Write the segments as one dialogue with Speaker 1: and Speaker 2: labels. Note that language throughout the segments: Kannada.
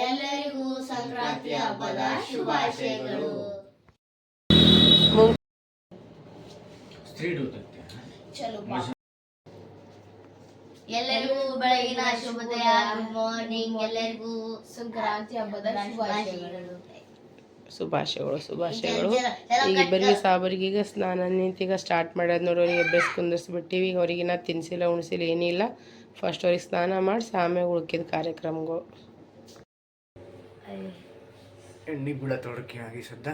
Speaker 1: ಎಲ್ಲರಿಗೂ ಸಂಕ್ರಾಂತಿ ಹಬ್ಬದ ಶುಭಾಶಯಗಳು. ಎಲ್ಲರಿಗೂ ಬೆಳಗಿನ ಶುಭೋದಯ ಗುಡ್ ಮಾರ್ನಿಂಗ್ ಎಲ್ಲರಿಗೂ
Speaker 2: ಸಂಕ್ರಾಂತಿ ಹಬ್ಬದ ಶುಭಾಶಯಗಳು.
Speaker 3: ಶುಭಾಶಯಗಳು ಶುಭಾಶಯಗಳು. ಈಗ ಇಬ್ಬರಿಗೆ ಸಾಬರಿಗೆ ಈಗ ಸ್ನಾನ ನಿಂತೀಗ ಸ್ಟಾರ್ಟ್ ಮಾಡೋದು ನೋಡಿ ಅವ್ರಿಗೆ ಎಬ್ಬೆಸ್ ಕುಂದರ್ಸ್ಬಿಟ್ಟಿವಿ. ಈಗ ಅವ್ರಿಗೆ ನಾ ತಿನ್ಸಿಲ್ಲ ಉಣಿಸಿಲ್ಲ ಏನಿಲ್ಲ. ಫಸ್ಟ್ ಅವ್ರಿಗೆ ಸ್ನಾನ ಮಾಡಿಸಿ ಆಮೇಲೆ ಉಳ್ಕಿದ ಕಾರ್ಯಕ್ರಮಗಳು
Speaker 4: ಎಣ್ಣೆ ಬೀಳತ್ತೊಡ್ರಿ ಆಗಿ ಸದ್ದ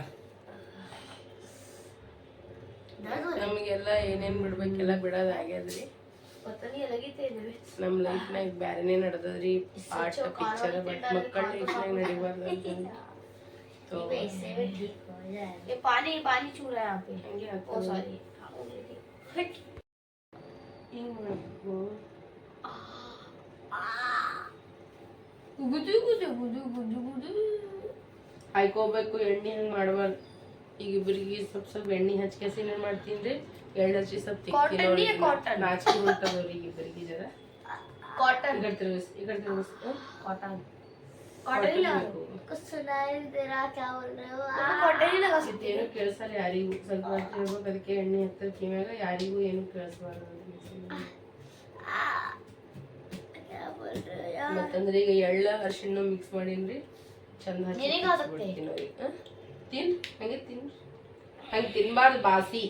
Speaker 3: ನಮಗೆಲ್ಲ ಏನೇನು ಬಿಡ್ಬೇಕೆಲ್ಲ ಬಿಡೋದು ಆಗ್ಯದ್ರಿ ನಮ್ಮ ಲೈಫ್ನಾಗ ಬ್ಯಾರೆನೇ ನಡೆದದ್ರಿ ಆರ್ಟ್ ಪಿಕ್ಚರ್ ಬಟ್ ಮಕ್ಕಳ ಲೈಫ್ನಾಗ ನಡಿಬಾರ್ದು
Speaker 2: ಪಾನಿ ಪಾನಿ ಚೂರ
Speaker 3: ಹಂಗೆ ಓ
Speaker 2: ಸಾರಿ
Speaker 3: ಹಿಂಗೆ ಮಾಡಬೇಕು
Speaker 2: ಗುದು ಗುದು ಗುದು ಗುದು ಗುದು
Speaker 3: ಕಾಯ್ಕೋಬೇಕು ಎಣ್ಣೆ ಹಂಗೆ ಮಾಡ್ಬಾರ್ದು? ಈಗ ಇಬ್ಬರಿಗೆ ಸ್ವಲ್ಪ ಸ್ವಲ್ಪ ಎಣ್ಣೆ ಹಚ್ಕೇಸಿ ಏನು ಮಾಡ್ತೀನಿ ರೀ. ಎರಡು ಹಚ್ಚಿ ಸ್ವಲ್ಪ
Speaker 2: ತಿಕ್ಕಿ
Speaker 3: ನಾಚಿಕೆ ಹೊಂಟದವ್ರಿ ಈಗ ಇಬ್ಬರಿಗೆ ಜರ.
Speaker 2: ಕಾಟನ್
Speaker 3: ಈ ಕಡೆ ತಿರುಗಿಸ್ ಈ ಕಾಟನ್ ಯಾರಿಗೂ. ಸ್ವಲ್ಪ ಅದಕ್ಕೆ ಎಣ್ಣೆ ಯಾರಿಗೂ ಏನು ಕೇಳಿಸ್ಬಾರ್ದು ಮತ್ತಂದ್ರೆ ಈಗ ಎಳ್ಳ ಅರಿಶಿನ ಮಿಕ್ಸ್ ಮಾಡೀನಿ ರೀ. ಚಂದ ಹಚ್ಚಿ
Speaker 2: ನಿನಗೆ ಆಗುತ್ತೆ.
Speaker 3: ಬಿಡ್ತೀನಿ ಅವ್ರಿಗೆ. ಹ? ತಿನ್ ಹಂಗೆ ತಿನ್ ಹಂಗೆ ತಿನ್ಬಾರ್ದು ಬಾಸಿ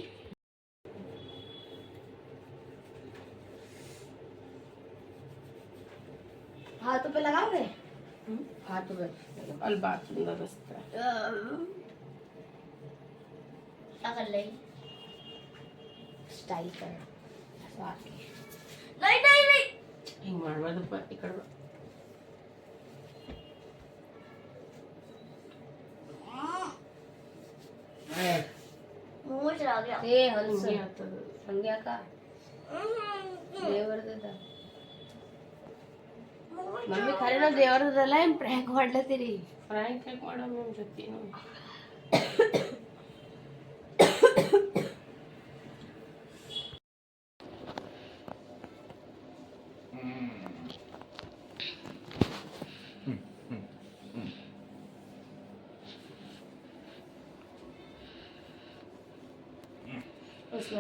Speaker 2: हाथों पे लगाओगे
Speaker 3: हम्म?
Speaker 2: हाथों पे
Speaker 3: ಅಲ್ಲಿ ಬಾತ್ರೂಮ್ದಾಗ ಬಸ್ತಾರೆ
Speaker 1: क्या कर रही
Speaker 2: स्टाइल कर आके
Speaker 1: नहीं नहीं नहीं
Speaker 3: ಹಿಂಗೆ ಮಾಡ್ಬಾರ್ದಪ್ಪ ಈ ಕಡೆ ಏ
Speaker 2: ಹಲ್ಸು ಹಂಗ್ಯಾಕ ದೇವರದದ. ಮಮ್ಮಿ ದೇವರದಲ್ಲ ಏನು ಪ್ರ್ಯಾಂಕ್ ಮಾಡ್ಲತ್ತೀರಿ?
Speaker 3: ಪ್ರ್ಯಾಂಕ್ ಮಾಡೋದು ನಿಮ್ಮ ಜೊತೆ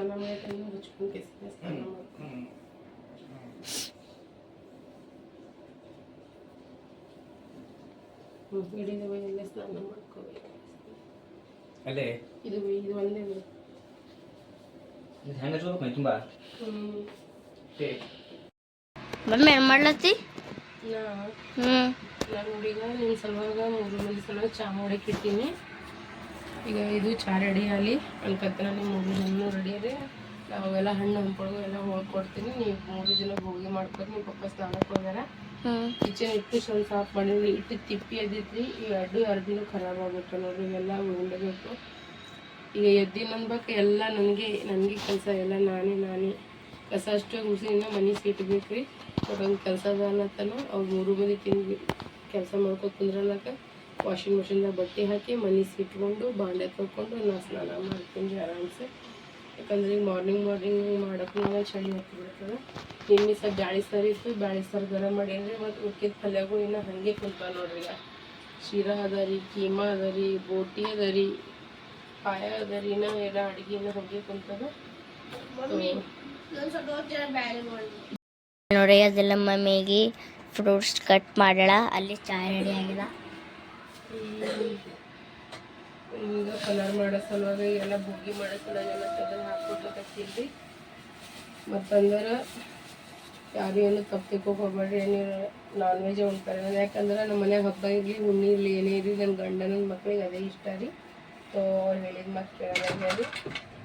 Speaker 3: ಸ್ನಾನ ಮಾಡಿ ಮುಚ್ಕೊಂಡು ಸ್ನಾನ ಮಾಡ್ಕೊಂಡು ಹಿಡಿದ ಮೇಲೆ ಸ್ನಾನ ಮಾಡ್ಕೋಬೇಕು
Speaker 4: ಅಲ್ಲೇ
Speaker 3: ಇದು ಇದು ಒಂದೇ
Speaker 4: ಹೆಂಗೆ ಹಚ್ಕೋಬೇಕು ತುಂಬ
Speaker 1: ಬಮ್ಮೆ ಮಾಡ್ಲತ್ತಿ
Speaker 3: ನಾನು ಹುಡುಗ ನಿಮ್ಮ ಸಲುವಾಗ ಮೂರು ಮಂದಿ ಸಲುವಾಗಿ ಚಾ ಮಾಡಕ್ಕೆ ಈಗ ಇದು ಚಾ ರೆಡಿ ಆಗಲಿ ಕಲ್ಕತ್ತಾನೆ ಮೂರು ಜನ ರೆಡಿ ಅದೇ ನಾವೆಲ್ಲ ಹಣ್ಣು ಹಂಪೊಳಗು ಎಲ್ಲ ಹೋಗ್ಕೊಡ್ತೀನಿ ನೀವು ಮೂರು ಜನ ಹೋಗಿ ಮಾಡ್ಕೊಂಡು ನಿಮ್ಮ ಪಪ್ಪ ಸ್ನಾನಕ್ಕೆ ಹೋಗ್ಯಾರ. ಕಿಚನ್ ಇಟ್ಟು ಸ್ವಲ್ಪ ಸಾಫ್ ಮಾಡಿದ್ರಿ ಇಟ್ಟು ತಿಪ್ಪಿ ಎದ್ದಿದ್ರಿ ಈ ಅಡ್ಡು ಅರ್ಬಿನೂ ಖರಾಬ್ ಆಗುತ್ತೆ ನೋಡ್ರಿ. ಎಲ್ಲ ಉಂಡಬೇಕು. ಈಗ ಎದ್ದಿನ ಅನ್ಬೇಕು ಎಲ್ಲ ನನಗೆ ನನಗೆ ಕೆಲಸ ಎಲ್ಲ ನಾನೇ ನಾನೇ. ಕಸ ಅಷ್ಟೇ ಗುಡಿಸಿನ ಮನೆ ಸೀಟ್ಬೇಕು ರೀ ಒಂದು ಕೆಲಸ ಅನ್ನತ್ತನು. ಅವ್ರು ಮೂರು ಮಂದಿ ತಿಂದು ಕೆಲಸ ಮಾಡ್ಕೊ ಕುಂದ್ರಲ್ಲಕ ವಾಷಿಂಗ್ ಮಿಷಿನ್ದಾಗ ಬಟ್ಟೆ ಹಾಕಿ ಮನೆ ಸಿಟ್ಕೊಂಡು ಬಾಂಡೆ ತೊಳ್ಕೊಂಡು ನಾನು ಸ್ನಾನ ಮಾಡ್ತೀನಿ ರೀ ಆರಾಮ್ಸೆ. ಯಾಕಂದ್ರೆ ಈಗ ಮಾರ್ನಿಂಗ್ ಮಾರ್ನಿಂಗ್ ಮಾಡೋಕೆ ನಾಳೆ ಚಳಿ ಹಾಕಿಬಿಡ್ತದೆ ನಿನ್ನೆ ಸ್ವಲ್ಪ ಬ್ಯಾಳಿ ಸಾರು ಇತ್ತು ಬ್ಯಾಳಿ ಸಾರು ಗರಂ ಮಾಡೀನಿ ಮತ್ತು ಉಕ್ಕಿದ ಪಲ್ಯಗಳು ಇನ್ನು ಹಾಗೆ ಕುಂತಾವೆ ನೋಡ್ರಿ ಈಗ. ಶೀರಾ ಅದ ರೀ ಕೀಮಾ ಅದ ರೀ ಬೋಟಿ ಅದ ರೀ ಪಾಯ ಅದ ರೀ ಇನ್ನ ಎಲ್ಲ ಅಡುಗೆ ಇನ್ನ ಹಾಗೆ ಕುಂತದ.
Speaker 1: ನೋಡಿ ಅದೆಲ್ಲ ಮಮ್ಮಿಗೆ ಫ್ರೂಟ್ಸ್ ಕಟ್ ಮಾಡಳ ಅಲ್ಲಿ ಚಾಯ್ ರೆಡಿ ಆಗಿದ
Speaker 3: ಈಗ ಕಲರ್ ಮಾಡೋ ಸಲುವಾಗಿ ಎಲ್ಲ ಬುಗ್ಗಿ ಮಾಡೋ ಸಲುವಾಗಿ ಎಲ್ಲ ತೆಗೆದು ಹಾಕ್ಬಿಟ್ಟು ಮತ್ತಂದ್ರೆ ಯಾರು ಏನು ತಪ್ಪು ಹೋಗ್ಬೇಡ್ರಿ ನೀವು ನಾನ್ ವೆಜ್ ಉಣ್ತಾರೆ ಯಾಕಂದ್ರೆ ನಮ್ಮ ಮನ್ಯಾಗ ಹಬ್ಬ ಇರಲಿ, ಹುಣ್ಣಿ ಇರಲಿ, ಏನೇ ಇರಲಿ ನನ್ನ ಗಂಡನ ಮಕ್ಳಿಗೆ ಅದೇ ಇಷ್ಟ ರೀ. ಸೊ ಅವ್ರು ಹೇಳಿದ ಮಾತು ಕೇಳೋಲ್ಲ ರೀ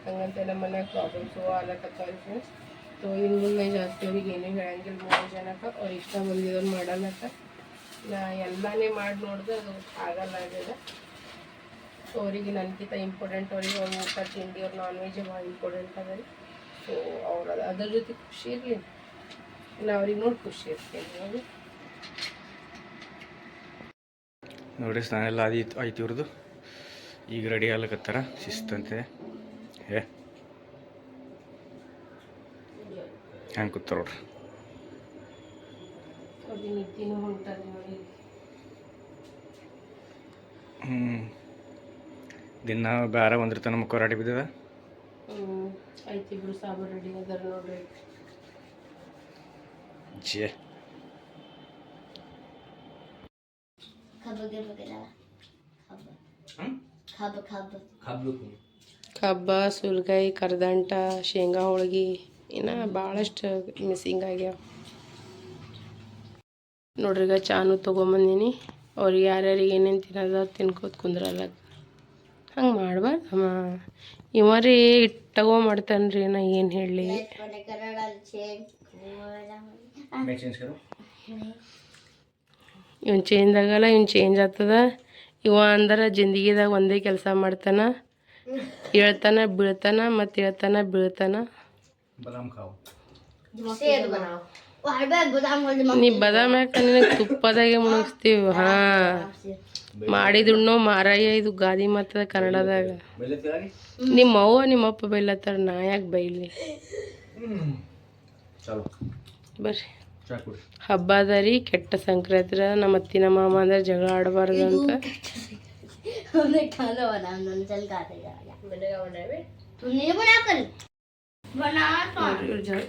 Speaker 3: ಹಂಗಂತ ನಮ್ಮ ಮನ್ಯಾಗ ಪ್ರಾಬ್ಲಮ್ಸು ಆಗ್ಲಕತ್ತಾವ ಫ್ರೆಂಡ್ಸ್ ಸೊ ಇನ್ನು ಮುಂದೆ ಜಾಸ್ತಿ ಅವ್ರಿಗೆ ಏನೇ ಹೇಳಂಗಿಲ್ಲ ಮೂರು ಜನಕ್ಕೆ ಅವ್ರು ಇಷ್ಟ ಬಂದಿದ್ದವ್ರು ಮಾಡಲ್ಲಕ್ಕ. ನಾ ಎಲ್ಲಾನೇ ಮಾಡಿ ನೋಡಿದೆ ಅದು ಆಗಲ್ಲ ಆಗಿದೆ. ಸೊ ಅವರಿಗೆ ನನಗಿಂತ ಇಂಪಾರ್ಟೆಂಟ್ ಅವ್ರಿಗೆ ಒಂದು ಊಟ ತಿಂಡಿ ಅವ್ರು ನಾನ್ ವೆಜ್ ಭಾಳ ಇಂಪಾರ್ಟೆಂಟ್ ಅದ ರೀ ಸೊ ಅವ್ರು ಅದರ ಜೊತೆ ಖುಷಿ ಇರಲಿ. ನಾ ಅವ್ರಿಗೆ ನೋಡಿ ಖುಷಿ ಇರ್ತೀನಿ ನೋಡಿ
Speaker 4: ಸ್ನಾನ ಎಲ್ಲ ಆಯ್ತು ಆಯ್ತು ಇವ್ರದ್ದು ಈಗ ರೆಡಿ ಆಗ್ಲಕತ್ತಾರ. ಶಿಸ್ತಂತೆ. ಹೇ ಹೆಂಗೆ ಕೂತಾರ ನೋಡ್ರಿ.
Speaker 3: ನೋಡಿ.
Speaker 4: ಹ್ಞೂ ದಿನ ಭಾರ ಒಂದ್ರ ನಮಗೆ ಕೊರಾಡಿ ಬಿದ್ದದ?
Speaker 3: ಹ್ಞೂ ಐತಿ ಇಬ್ರು ಸಾಬರ್ ರೆಡಿ ಅದರ ನೋಡ್ರಿ.
Speaker 4: ಜೆ
Speaker 3: ಕಬ್ಬ ಸುಲ್ಗಾಯಿ ಕರ್ದಂಟ ಶೇಂಗಾ ಹೋಳ್ಗೆ ಇನ್ನ ಭಾಳಷ್ಟು ಮಿಸ್ಸಿಂಗ್ ಆಗ್ಯಾವ. ನೋಡ್ರಿ ಈಗ ಚಾನು ತೊಗೊಂಬಂದೀನಿ. ಅವ್ರಿಗೆ ಯಾರ್ಯಾರಿಗೆ ಏನೇನು ತಿನ್ನೋದ ತಿನ್ಕೋತ ಕುಂದ್ರಲ್ಲ ಹಂಗೆ ಮಾಡ್ಬಾರ್ದಮ್ಮ ಇವ ರೀ ಇಟ್ಟಾಗೋ ಮಾಡ್ತಾನೆ ನಾ ಏನು ಹೇಳಲಿ ಇವ್ನು ಚೇಂಜ್ ಆಗಲ್ಲ ಇವ್ನು ಚೇಂಜ್ ಆಗ್ತದ. ಇವ ಅಂದ್ರೆ ಜಿಂದಗಿದಾಗ ಒಂದೇ ಕೆಲಸ ಮಾಡ್ತಾನ. ಹೇಳ್ತಾನ ಬೀಳ್ತಾನ ಮತ್ತೆ ಹೇಳ್ತಾನ ಬೀಳ್ತಾನ. ನೀ ಬದಾಮ ನಿನಗೆ ತುಪ್ಪದಾಗೆ ಮುಣಗಿಸ್ತೀವಿ ಹಾ. ಮಾಡಿದ್ರು ಮಾರಾಯ ಇದು ಗಾದಿ ಮಾತದ ಕನ್ನಡದಾಗ. ನಿಮ್ಮ ಅವ್ವ ನಿಮ್ಮ ಅಪ್ಪ ಬೈಲತ್ತಾರ ನಾ ಯಾಕೆ ಬೈಲಿ? ಬರ್ರಿ. ಹಬ್ಬ ಅದ ರೀ ಕೆಟ್ಟ ಸಂಕ್ರಾಂತಿ ನಮ್ಮ ಅತ್ತಿನ ಮಾಮ ಅಂದ್ರೆ ಜಗಳ ಆಡಬಾರ್ದು ಅಂತ.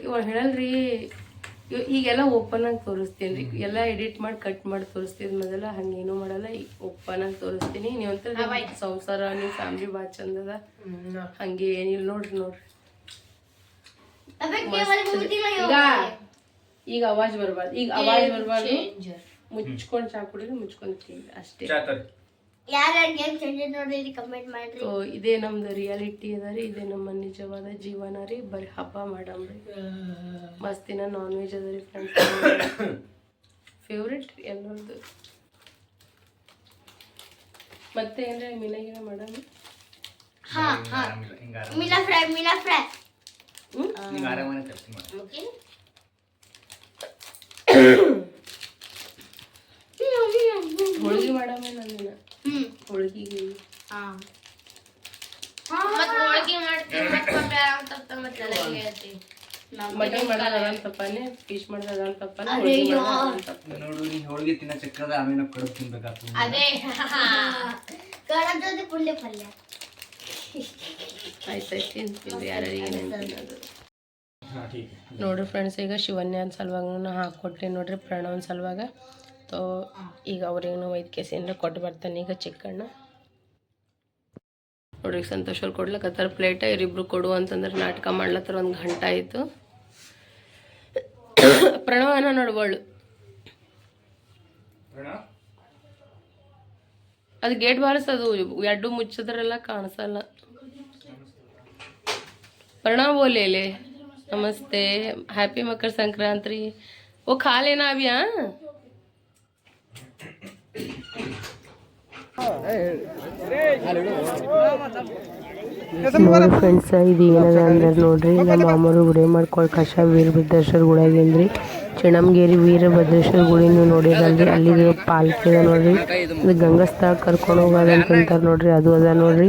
Speaker 3: ಇವಳು ಹೇಳಲ್ರಿ ಈಗೆಲ್ಲ ಓಪನ್ ಆಗಿ ತೋರಿಸ್ತೀನಿ ರೀ ಎಲ್ಲ ಎಡಿಟ್ ಮಾಡಿ ಕಟ್ ಮಾಡಿ ತೋರಿಸ್ತೀನಿ ಮೊದಲ ಹಂಗೇನು ಮಾಡಲ್ಲ ಈಗ ಓಪನ್ ಆಗಿ ತೋರಿಸ್ತೀನಿ. ನೀವು ಅಂತ ಸಂಸಾರ ನೀವು ಫ್ಯಾಮಿಲಿ ಭಾಳ ಚಂದ ಅದ. ಹಂಗೆ ಏನಿಲ್ಲ ನೋಡ್ರಿ ನೋಡ್ರಿ. ಈಗ ಅವಾಜ್ ಬರಬಾರ್ದು ಈಗ ಅವಾಜ್ ಬರಬಾರ್ದು. ಮುಚ್ಕೊಂಡು ಚಾ ಕುಡಿದ್ರೆ ಮುಚ್ಕೊಂಡು ಅಷ್ಟೇ.
Speaker 1: ಯಾರ್ಯಾರು ಗೇಮ್ ಚೇಂಜಸ್ ಇಲ್ಲಿ ಕಮೆಂಟ್ ಮಾಡ್ರಿ.
Speaker 3: ಸೊ ಇದೇ ನಮ್ದು ರಿಯಾಲಿಟಿ ಅದ ರೀ ಇದೇ ನಮ್ಮ ನಿಜವಾದ ಜೀವನ ರೀ ಬರೀ ಹಬ್ಬ ಮಾಡಮ್ರಿ ಮಸ್ತಿನ ನಾನ್ ವೆಜ್ ಅದ ರೀ ಫ್ರೆಂಡ್ಸ್ ಫೇವ್ರೆಟ್ ರೀ ಎಲ್ಲರದ್ದು. ಮತ್ತೆ ಏನ್ರಿ ಮಿಲ ಗಿಲ ಮಾಡಮ್
Speaker 1: ಹಾ ಹಾ ಮಿಲಾ ಫ್ರೈ ಮಿಲಾ ಫ್ರೈ
Speaker 4: ನೀವು ಆರಾಮಾಗಿ ತರ್ಸಿ ಮಾಡಿ.
Speaker 1: ಓಕೆ
Speaker 3: ಹೋಳಿಗೆ
Speaker 2: ಮಾಡಮೇಲೆ ಮತ್
Speaker 3: ಹೋಳಿಗೆ ಮಾಡ್ತೀನಿ ಫಿಶ್ ಮಾಡೋದ
Speaker 4: ತಿನ್ನ ಚಕ್ರದ ಆಮೇಲೆ
Speaker 2: ಅದೇ.
Speaker 3: ಆಯ್ತು ಆಯ್ತು ತಿಂತೀವಿ ಯಾರಿಗೆ ತಿನ್ನೋದು. ನೋಡ್ರಿ ಫ್ರೆಂಡ್ಸ್ ಈಗ ಶಿವನ್ಯಾನ ಸಲುವಾಗ ಹಾಕ್ಕೊಟ್ರಿ ನೋಡ್ರಿ ಪ್ರಣವನ ಸಲುವಾಗ. ತೋ ಈಗ ಅವ್ರಿಗೂ ವೈದ್ಯ ಕೇಸಿಂದ ಕೊಟ್ಟು ಬರ್ತಾನೆ ಈಗ ಚಿಕ್ಕಣ್ಣ. ನೋಡ್ರಿ ಸಂತೋಷ ಅವ್ರು ಕೊಡ್ಲಕತ್ತಾರ ಪ್ಲೇಟ ಇವರಿಬ್ರು ಕೊಡು ಅಂತಂದ್ರೆ ನಾಟಕ ಮಾಡ್ಲತ್ತಾರ ಒಂದು ಗಂಟೆ ಆಯಿತು. ಪ್ರಣವನ ನೋಡ್ಬೋಳು. ಅದು ಗೇಟ್ ಬಾರಿಸೋದು ಎರಡು ಮುಚ್ಚಿದ್ರೆಲ್ಲ ಕಾಣಿಸಲ್ಲ. ಪ್ರಣವ ಓಲೇಲೆ, ನಮಸ್ತೆ ಹ್ಯಾಪಿ ಮಕರ ಸಂಕ್ರಾಂತಿ ಓ ಖಾಲೇನಾ ಅವ್ಯಾ 아, 네. 네. 아, 네. ಫ್ರೆಂಡ್ಸ್ ಇದು ಏನದ ಅಂದ್ರೆ ನೋಡ್ರಿ ನಮ್ಮ ಮಾಮರು ಗುಡಿ ಮಾಡ್ಕೊಳ್ ಕಷ ವೀರಭದ್ರೇಶ್ವರ ಗುಡಿಯಾಗಿಂದ್ರಿ ಚಿಣಮಗೇರಿ ವೀರಭದ್ರೇಶ್ವರ ಗುಡಿ ನೀವು ನೋಡಿರಲ್ರಿ ಅಲ್ಲಿ ಪಾಲ್ಕಿ ಅದ ನೋಡ್ರಿ. ಇದು ಗಂಗಸ್ಥಳ ಕರ್ಕೊಂಡು ಹೋಗೋದಂತ ನೋಡ್ರಿ, ಅದು ಅದ ನೋಡ್ರಿ.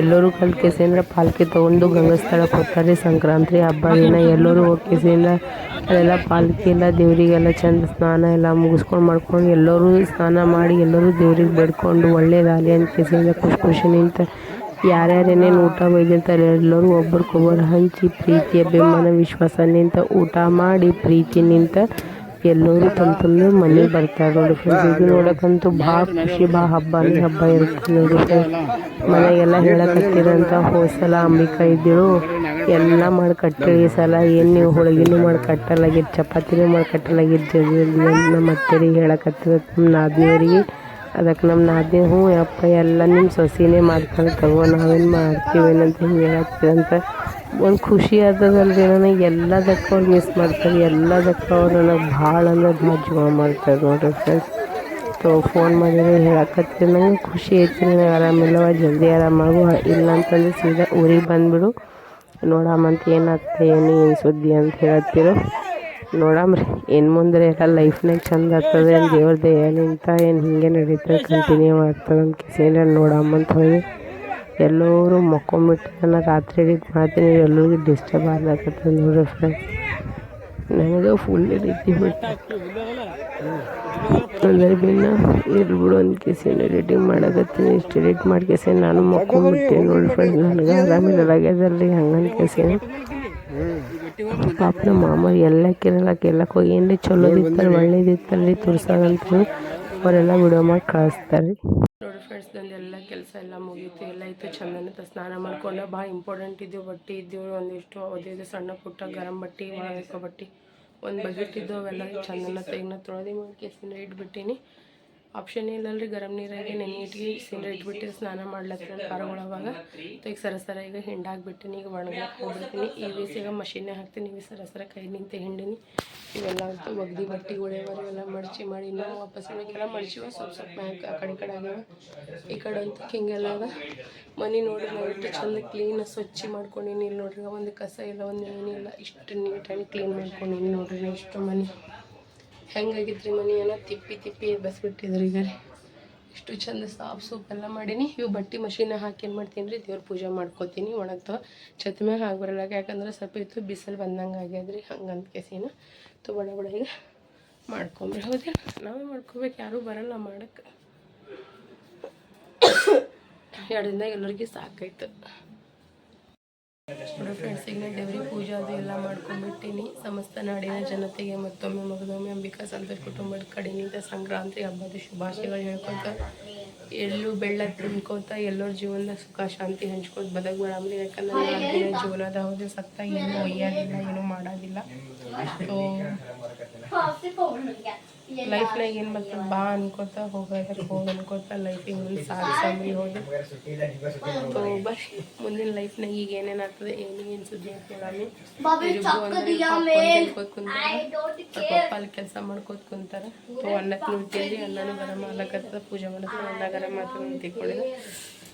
Speaker 3: ಎಲ್ಲರೂ ಕಲ್ ಕೆಸೆಯಿಂದ ಪಾಲ್ಕಿ ತಗೊಂಡು ಗಂಗಸ್ಥಳಕ್ಕೆ ಹೋಗ್ತಾರೆ ಸಂಕ್ರಾಂತಿ ಹಬ್ಬ ದಿನ. ಎಲ್ಲರೂ ಹೋಗಿ ಕೆಸೆಯಿಂದ ಅದೆಲ್ಲ ಪಾಲ್ಕಿ ಎಲ್ಲ ದೇವರಿಗೆಲ್ಲ ಚಂದ ಸ್ನಾನ ಎಲ್ಲ ಮುಗಿಸ್ಕೊಂಡು ಮಾಡ್ಕೊಂಡು ಎಲ್ಲರೂ ಸ್ನಾನ ಮಾಡಿ ಎಲ್ಲರೂ ದೇವ್ರಿಗೆ ಬೇಡ್ಕೊಂಡು ಒಳ್ಳೇದಾಗಲಿ ಅಂತ ಕೆಸೆಯಿಂದ ಖುಷಿ ಖುಷಿ ನಿಂತ ಯಾರ್ಯಾರು ಏನೇನು ಊಟ ಬೈದಿರ್ತಾರೆ ಎಲ್ಲರೂ ಒಬ್ರಿಗೊಬ್ಬರು ಹಂಚಿ ಪ್ರೀತಿ, ಅಭಿಮಾನ, ವಿಶ್ವಾಸ ನಿಂತ ಊಟ ಮಾಡಿ ಪ್ರೀತಿ ನಿಂತ ಎಲ್ಲರೂ ತಮ್ಮ ತಮ್ಮ ಮನೆಗೆ ಬರ್ತಾರೆ ನೋಡಿ ಫ್ರೆಂಡ್ಸ್ ಇದು ನೋಡೋಕ್ಕಂತೂ ಭಾಳ ಖುಷಿ, ಭಾಳ ಹಬ್ಬ ಅಂದ್ರೆ ಹಬ್ಬ ಇರುತ್ತೆ ನೋಡಿ ಫ್ರೆಂಡ್ಸ್ ಮನೆಗೆಲ್ಲ ಹೇಳಕತ್ತಿರಂತ ಹೋಸಲ ಸಲ ಅಂಬಿಕಾ ಇದ್ದಿರು ಎಲ್ಲ ಮಾಡಿ ಕಟ್ಟಿರಿ ಈ ಸಲ. ಏನು ನೀವು ಹೋಳಿಗೆನೂ ಮಾಡಿ ಕಟ್ಟಲಾಗಿದ್ದು ಚಪಾತಿನೂ ಮಾಡಿ ಕಟ್ಟಲಾಗಿದ್ದು ನಮ್ಮ ಅತ್ತೆರಿಗೆ ಹೇಳಕತ್ತಿರ ನಮ್ಮ ನಾದಿನಿಯರಿಗೆ ಅದಕ್ಕೆ ನಮ್ಮ ನಾದಿನಿ, ಹ್ಞೂ ಅಪ್ಪ ಎಲ್ಲ ನಿಮ್ಮ ಸೊಸಿನೇ ಮಾಡ್ಕೊಂಡು ತಗೋ, ನಾವೇನು ಮಾಡ್ತೀವೇನಂತ ಹಿಂಗೆ ಹೇಳತ್ತಿರಂತ ಒಂದು ಖುಷಿ ಆಗ್ತದಲ್ರಿ ನನಗೆ. ಎಲ್ಲದಕ್ಕೂ ಅವ್ರು ಮಿಸ್ ಮಾಡ್ತಾರೆ, ಎಲ್ಲದಕ್ಕೂ ಅವ್ರು ನನಗೆ ಭಾಳ ಅಂದ್ರೆ ಭಾಳ ಜೀವ ಮಾಡ್ತಾರೆ ನೋಡ್ರಿ ಫ್ರೆಂಡ್ಸ್ ಸೊ ಫೋನ್ ಮಾಡಿದ್ರೆ ಹೇಳಕತ್ತೀನಿ, ನಂಗೆ ಖುಷಿ ಐತಿ ನನಗೆ ಆರಾಮಿಲ್ಲವ, ಜಲ್ದಿ ಆರಾಮಾಗು ಇಲ್ಲ ಅಂತಂದ್ರೆ ಸೀದಾ ಊರಿಗೆ ಬಂದುಬಿಡು. ನೋಡಮ್ಮಂತ ಏನಾಗ್ತಾ ಏನು ಏನು ಸುದ್ದಿ ಅಂತ ಹೇಳ್ತಿರೋ ನೋಡಮ್ರಿ ಏನು ಮುಂದೆ ಎಲ್ಲ ಲೈಫ್ನಾಗ ಚಂದ ಆಗ್ತದೆ ಏನು ದೇವ್ರ ದಯಲಿಂತ ಏನು ಹಿಂಗೆ ನಡೀತದೆ ಕಂಟಿನ್ಯೂ ಆಗ್ತದೆ ಅಂತ ನೋಡಮ್ಮ ನೋಡಮ್ಮಂತ ಹೋಗಿ ಎಲ್ಲರೂ ಮಕ್ಕೊಂಬಿಟ್ಟು ನಾನು ರಾತ್ರಿ ಎಡಿಟ್ ಮಾಡ್ತೀನಿ, ಎಲ್ಲರಿಗೂ ಡಿಸ್ಟರ್ಬ್ ಆಗ್ಲಕತ್ತದ ನೋಡ್ರಿ ಫ್ರೆಂಡ್ಸ್ ನನಗೆ ಫುಲ್ ರೀತಿ ಬಿಟ್ಟು ಅಂದ್ರೆ ಬಿನ್ನ ಇರ್ಲಿ ಬಿಡು ಒಂದು ಕೇಸಿ ಎಡಿಟಿಂಗ್ ಮಾಡಕತ್ತೀನಿ ಇಷ್ಟು ಎಡಿಟ್ ಮಾಡಿ ಕೇಸಿ ನಾನು ಮಕ್ಕೊಂಬಿಟ್ಟೆ ನೋಡಿ ಫ್ರೆಂಡ್ ನನಗೆ ಆರಾಮಿಲ್ಲದಾಗ್ಯದಲ್ಲಿ ಹಂಗನ್ ಕೇಸಿ ಪಾಪ ನಮ್ಮ ಮಾಮ ಎಲ್ಲ ಕೇರಳಕ್ಕೆ ಎಲ್ಲಕ್ಕೆ ಹೋಗಿ ಏನ್ರಿ ಚಲೋದಿತ್ತಲ್ಲ ಒಳ್ಳೇದಿತ್ತಲ್ರಿ ತುರ್ಸಾಗಂತೂ ಅವರೆಲ್ಲ ವಿಡಿಯೋ ಮಾಡಿ ಕಳಿಸ್ತಾರೆ ನೋಡಿ ಫ್ರೆಂಡ್ಸ್ ನಂದು ಎಲ್ಲ ಕೆಲಸ ಎಲ್ಲ ಮುಗೀತು ಎಲ್ಲ ಇತ್ತು ಚಂದನ ಸ್ನಾನ ಮಾಡ್ಕೊಂಡು ಭಾಳ ಇಂಪಾರ್ಟೆಂಟ್ ಇದ್ದವು ಬಟ್ಟೆ ಇದ್ದವು ಒಂದಿಷ್ಟು ಅದೇ ಸಣ್ಣ ಪುಟ್ಟ ಗರಂ ಬಟ್ಟೆ ಒಳಗೆ ಬಟ್ಟೆ ಒಂದು ಬಕೆಟ್ ಇದ್ದು ಅವೆಲ್ಲ ಚಂದನ ತೆಗ್ನ ತೊಳೆದು ಮಾಡಿ ಕೆಸಿನ ಇಟ್ಬಿಟ್ಟಿನಿ. ಆಪ್ಷನ್ ಇಲ್ಲಲ್ರಿ ಗರಂ ನೀರಾಗೆ ನೆನೆ ಸೀರೆ ಇಟ್ಬಿಟ್ಟು ಸ್ನಾನ ಮಾಡ್ಲತ್ತಿರ ಪಾರಗಳವಾಗ ಈಗ ಸರ ಸರ ಈಗ ಹಿಂಡಾಕ್ಬಿಟ್ಟಿನಿ ಈಗ ಒಣಗಕ್ಕೆ ಹೋಗ್ಬಿಡ್ತೀನಿ. ಈ ವೀಸ್ ಈಗ ಮಷೀನ್ನೇ ಹಾಕ್ತೀನಿ ಈಗ ಸರಸರ ಸರ ಕೈ ನಿಂತೆ ಹಿಂಡಿನಿ. ಇವೆಲ್ಲ ಅಂತೂ ಒಗ್ದಿ ಬಟ್ಟೆಗಳು ಇವೆಲ್ಲ ಮಡಚಿ ಮಾಡಿ ಇನ್ನೂ ವಾಪಸ್ ಇವಕ್ಕೆಲ್ಲ ಮಡಚಿವ ಸ್ವಲ್ಪ ಸ್ವಲ್ಪ ಮ್ಯಾಕ್ ಆ ಕಡೆ ಈ ಕಡೆ ಆಗ್ಯಾವ. ಈ ಕಡೆ ಅಂತೂ ಹಿಂಗೆಲ್ಲ ಅದ. ಮನೆ ನೋಡಿ ನಾವು ಚಂದ ಕ್ಲೀನ್ ಸ್ವಚ್ಛ ಮಾಡ್ಕೊಂಡಿನಿ. ಇಲ್ಲಿ ನೋಡ್ರಿ ಒಂದು ಕಸ ಇಲ್ಲ ಒಂದು ಏನಿಲ್ಲ. ಇಷ್ಟು ನೀಟಾಗಿ ಕ್ಲೀನ್ ಮಾಡ್ಕೊಂಡಿನಿ ನೋಡ್ರಿ ನಾ ಇಷ್ಟು ಮನೆ. ಹೆಂಗಾಗಿದ್ರಿ ಮನೆ ಏನೋ ತಿಪ್ಪಿ ತಿಪ್ಪಿ ಬಸ್ಬಿಟ್ಟಿದ್ರಿ ಈಗ ಇಷ್ಟು ಚಂದ ಸಾಫ್ ಸೂಪ್ ಎಲ್ಲ ಮಾಡೀನಿ. ಇವು ಬಟ್ಟೆ ಮಷೀನ್ ಹಾಕಿ ಏನು ಮಾಡ್ತೀನಿ ರೀ, ದೇವ್ರ ಪೂಜೆ ಮಾಡ್ಕೋತೀನಿ. ಒಣಗ್ತಾವ ಛತ್ ಮ್ಯಾಗ ಹಾಕಿ ಬರಲ್ಲ ಯಾಕಂದ್ರೆ ಸ್ವಲ್ಪ ಇತ್ತು, ಬಿಸಿಲು ಬಂದಂಗೆ ಆಗ್ಯದ್ರಿ ಹಂಗಂತ ಕೆಸಿನ. ತು ಬಡ ಬಡ ಈಗ ಮಾಡ್ಕೊಂಬ್ರಿ ಹೌದಿಲ್ಲ ನಾವೇ ಮಾಡ್ಕೋಬೇಕು. ಯಾರೂ ಬರಲ್ಲ ಮಾಡಕ್ಕೆ ಎರಡು ದಿನದಾಗ ಎಲ್ಲರಿಗೂ ಸಾಕಾಯ್ತು. ನೋಡಿ ಫ್ರೆಂಡ್ಸ್ ಈಗ ನಾನು ದೇವ್ರಿಗೆ ಪೂಜೆ ಅದು ಎಲ್ಲ ಮಾಡ್ಕೊಂಡ್ಬಿಟ್ಟಿನಿ. ಸಮಸ್ತ ನಾಡಿನ ಜನತೆಗೆ ಮತ್ತೊಮ್ಮೆ ಮಗದೊಮ್ಮೆ ಅಂಬಿಕಾ ಸಂತೋಷ್ ಕುಟುಂಬದ ಕಡೆಯಿಂದ ಸಂಕ್ರಾಂತಿ ಹಬ್ಬದ ಶುಭಾಶಯಗಳು ಹೇಳ್ಕೊತ ಎಲ್ಲೂ ಬೆಳ್ಳ ತಿನ್ಕೋತ ಎಲ್ಲರ ಜೀವನದ ಸುಖ, ಶಾಂತಿ ಹಂಚ್ಕೊತ ಬದಕ್ಬೇಡಂಬ್ರಿ ಯಾಕಂದ್ರೆ ನಾಲ್ಕು ಜೀವನದ ಹೌದು ಸತ್ತ ಏನು ಒಯ್ಯೋದಿಲ್ಲ ಏನು ಮಾಡೋದಿಲ್ಲ. ಸೊ ಲೈಫ್ನಾಗ ಏನು ಬರ್ತದೆ ಬಾ ಅನ್ಕೋತ ಹೋಗೋದ್ರ ಹೋಗಿ ಅನ್ಕೋತ ಲೈಫ್ ಹಿಂಗೆ ಸಾಧಿಸಂಬ್ರಿ ಹೋಗಿ ಸೊ ಬರ್ರಿ ಮುಂದಿನ ಲೈಫ್ನಾಗ ಈಗ ಏನೇನು ಆಗ್ತದೆ ಏನು ಏನು ಸುದ್ದಿ ಅಂತ ಹೇಳಿ ಪಪ್ಪ ಅಲ್ಲಿ ಕೆಲಸ ಮಾಡ್ಕೋತ ಕುಂತಾರ. ಸೊ ಅನ್ನಕ್ಕೆ ನಿಂತಿದ್ರಿ ಅನ್ನನೂ ಗರಮ ಅಲ್ಲಕತ್ತದ ಪೂಜೆ ಮಾಡಕ್ಕೆ ಅನ್ನ ಗರಂ ಮಾತ್ರ ನಿಂತಿಕೊಂಡಿದೆ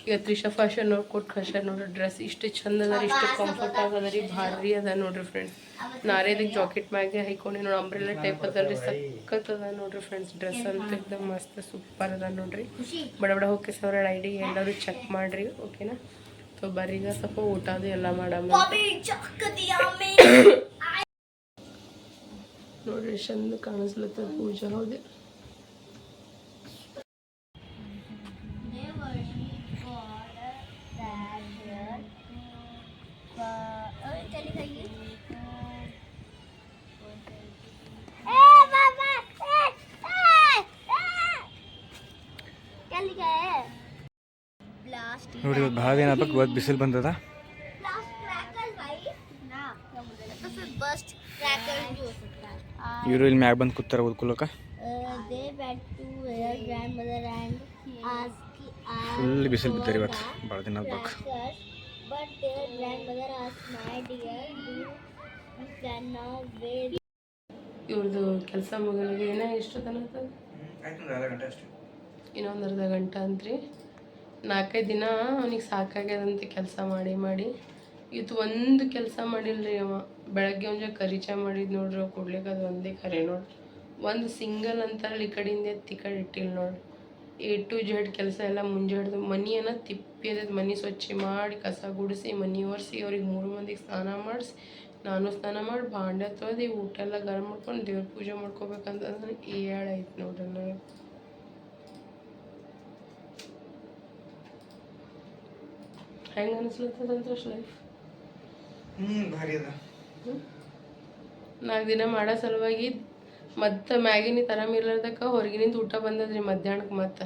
Speaker 3: ಈಗ ತ್ರಿಷಾ ಫ್ಯಾಷನ್ ಅವ್ರು ಕೊಟ್ಟು ಕಳ್ಸ್ಯಾರ ನೋಡ್ರಿ ಡ್ರೆಸ್ ಇಷ್ಟು ಚಂದ ಅದ ರೀ ಇಷ್ಟು ಕಂಫರ್ಟ್ ಅದ ರೀ ಭಾರಿ ಅದ ನೋಡ್ರಿ ಫ್ರೆಂಡ್ಸ್ ನಾರೇದಕ್ಕೆ ಜಾಕೆಟ್ ಮ್ಯಾಗೆ ಹೈಕೊಂಡಿ ನೋಡಿ ಅಂಬ್ರೆಲಾ ಟೈಪ್ ಅದಲ್ರಿ ಸಖತ್ ಅದ ನೋಡ್ರಿ ಫ್ರೆಂಡ್ಸ್ ಡ್ರೆಸ್ ಅಂತ ಇದ್ದ ಮಸ್ತ್ ಸೂಪರ್ ಅದ ನೋಡ್ರಿ. ಬಡ ಬಡ ಹೋಗಿ ಸಾವಿರ ಐ ಡಿ ಎಲ್ಲರೂ ಚೆಕ್ ಮಾಡ್ರಿ ಓಕೆನಾ ಸೊ ಬರೀಗ ಸ್ವಲ್ಪ ಊಟ ಅದು ಎಲ್ಲ ಮಾಡಮ್ಮ ನೋಡ್ರಿ ಚಂದ ಕಾಣಿಸ್ಲತ್ತದ ಪೂಜಾ ಹೌದು
Speaker 4: ನೋಡಿ ಇವತ್ತು ಭಾಳ ದಿನ ಹಬ್ಬಕ್ಕೆ ಇವತ್ತು ಬಿಸಿಲು ಬಂದದ? ಇವರು ಇಲ್ಲಿ ಮ್ಯಾಗ ಬಂದು ಕೂತಾರ ಓದ್ಕೊಳಕ? ಫುಲ್ ಬಿಸಿಲು ಬಿದ್ದಾರೆ ಇವತ್ತು ಭಾಳ ದಿನ
Speaker 1: ಹಬ್ಬಕ್ಕೆ.
Speaker 3: ಇವ್ರದ್ದು ಕೆಲಸ ಮಗಳಿಗೆ ಏನೇ ಎಷ್ಟು ತನಕ ಇನ್ನೊಂದು ಅರ್ಧ ಗಂಟೆ ಅಂತ್ರಿ. ನಾಲ್ಕೈದು ದಿನ ಅವ್ನಿಗೆ ಸಾಕಾಗ್ಯದಂತೆ ಕೆಲಸ ಮಾಡಿ ಮಾಡಿ. ಇದು ಒಂದು ಕೆಲಸ ಮಾಡಿಲ್ರಿ ಅವ. ಬೆಳಗ್ಗೆ ಒಂದು ಕರಿ ಚಾ ಮಾಡಿದ್ ನೋಡ್ರಿ ಅವ್ ಕೊಡ್ಲಿಕ್ಕೆ ಅದು ಒಂದೇ ಕರೆ ನೋಡ್ರಿ. ಒಂದು ಸಿಂಗಲ್ ಅಂತಾರಲ್ಲ ಈ ಕಡೆಯಿಂದ ಎತ್ತಿ ಇಟ್ಟಿಲ್ಲ ನೋಡ್ರಿ. ಎ ಟು ಜೆಡ್ ಕೆಲಸ ಎಲ್ಲ ಮುಂಜೆ ಹಿಡ್ದು ಮನಿಯನ್ನು ತಿಪ್ಪಿ ಅದ ಮನೆ ಸ್ವಚ್ಛ ಮಾಡಿ, ಕಸ ಗುಡಿಸಿ, ಮನೆ ಒರೆಸಿ, ಅವ್ರಿಗೆ ಮೂರು ಮಂದಿಗೆ ಸ್ನಾನ ಮಾಡಿಸಿ, ನಾನು ಸ್ನಾನ ಮಾಡಿ, ಭಾಂಡೆ ತೊಳೆದು ಊಟ ಎಲ್ಲ ಗರಂ ಮಾಡ್ಕೊಂಡು ದೇವ್ರ ಪೂಜೆ ಮಾಡ್ಕೋಬೇಕಂತಂದ್ರೆ ನನಗೆ ಏಳಾಯ್ತು ನೋಡ್ರಿ ನನಗೆ. ಹೆಂಗೆ ಅನಿಸ್ಲತ್ತದ ಅಂತ ಲೈಫ್
Speaker 4: ಹ್ಞೂ ಭಾರಿ ಅದ.
Speaker 3: ನಾಲ್ಕು ದಿನ ಮಾಡೋ ಸಲುವಾಗಿ ಮತ್ತೆ ಮ್ಯಾಗಿನಿ ತರಮಿರ್ಲಾರ್ದಕ್ಕ ಹೊರಗಿನಿಂದ ಊಟ ಬಂದದ್ರಿ ಮಧ್ಯಾಹ್ನಕ್ಕೆ ಮತ್ತೆ.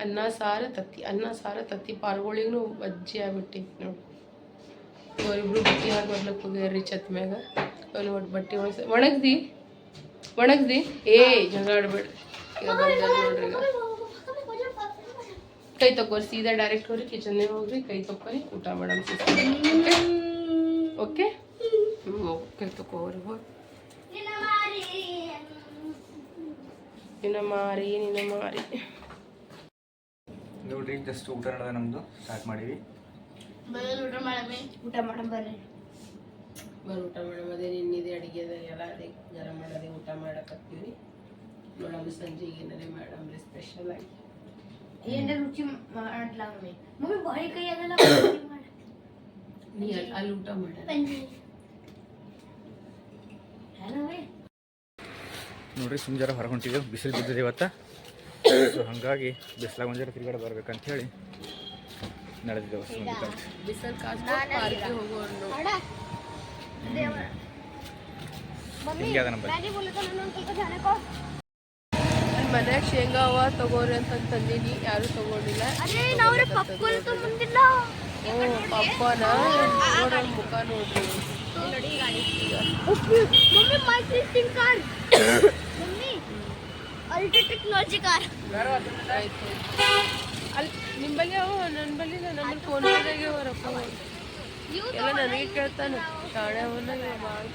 Speaker 3: ಅನ್ನ ಸಾರ ತತ್ತಿ ಅನ್ನ ಸಾರ ತತ್ತಿ ಪಾರ್ಗಳಿಗೂ ಅಜ್ಜಿ ಆಗ್ಬಿಟ್ಟಿ ನೋಡಿ. ಅವರಿಬ್ರು ಬಟ್ಟೆ ಹಾಕಿ ಬರ್ಲಕ್ಕೆ ಹೋಗ್ಯಾರ್ರಿ ಛತ್ ಮ್ಯಾಗ. ಅವ್ನು ಒಟ್ಟು ಬಟ್ಟೆ ಒಣಗ್ಸಿ ಒಣಗ್ದಿ ಒಣಗ್ದಿ ಏ ಜಗಳ ಈಗ ನೋಡ್ರಿ ಈಗ. ಕೈ ತಗೋರಿ ಸೀದಾ ಡೈರೆಕ್ಟ್ ಹೋಗ್ರಿ ಕಿಚನ್ನೇ ಹೋಗ್ರಿ ಕೈ ತಗೋರಿ ಊಟ ಮಾಡಮ್ ಓಕೆ? ಹ್ಞೂ ಕೈ ತಗೋರಿ ಹೋಗಿ. ನಿನ್ನ ಮಾರಿ ನಿನ್ನ ಮಾರಿ
Speaker 4: ನೋಡ್ರಿ ಜಸ್ಟ್ ಊಟ ನಡೆದ ನಮ್ಮದು ಸ್ಟಾರ್ಟ್ ಮಾಡೀವಿ.
Speaker 1: ಊಟ ಮಾಡಂ ಬರ್ರಿ.
Speaker 3: ಬರ್ ಊಟ ಮಾಡಮ್ ಅದೇ ನಿನ್ನಿದೆ ಅಡಿಗೆ ಅದ ಎಲ್ಲ ಅದೇ ಗರಂ ಮಾಡೋದೇ ಊಟ ಮಾಡಕತ್ತೀವಿ. ನೋಡಮ್ ಸಂಜೆಗೆ ಏನಾರೇ ಮಾಡಮ್ರಿ ಸ್ಪೆಷಲ್ ಆಗಿ.
Speaker 1: ఏంటంటే రుచి అట్లా ఉన్నాయి మమ్మీ బాడీ కై
Speaker 3: అదలా నీ అల్లు ఊಟ ಮಾಡಿ
Speaker 4: ನೋಡ್ರಿ ಸುಮ್ ಜರ ಹೊರಗೊಂಟಿದ್ದೇವೆ ಬಿಸಿಲು ಬಿದ್ದಿದೆ ಇವತ್ತು ಸೊ ಹಾಗಾಗಿ ಬಿಸಿಲಾಗ ಒಂದು ಜರ ತಿರುಗಾಡ ಬರ್ಬೇಕಂತ ಹೇಳಿ ನಡೆದಿದ್ದೇವೆ
Speaker 3: ಬಿಸಿಲು
Speaker 4: ಹಿಂಗೆ ಅದ ನಂಬರ್
Speaker 3: ಮನ್ಯಾಗ ಶೇಂಗಾ ಅವ ತಗೋರಿ ಅಂತ ತಂದೀನಿ ಯಾರು ತಗೊಂಡಿಲ್ಲ ಹ್ಞೂ ಪಪ್ಪನ ನನ್ನ ನನ್ನ ಫೋನ್ ನನಗೆ ಕೇಳ್ತಾನೆ ಕಾಣೆ ಅವನಾಗ ಮಾಡಿ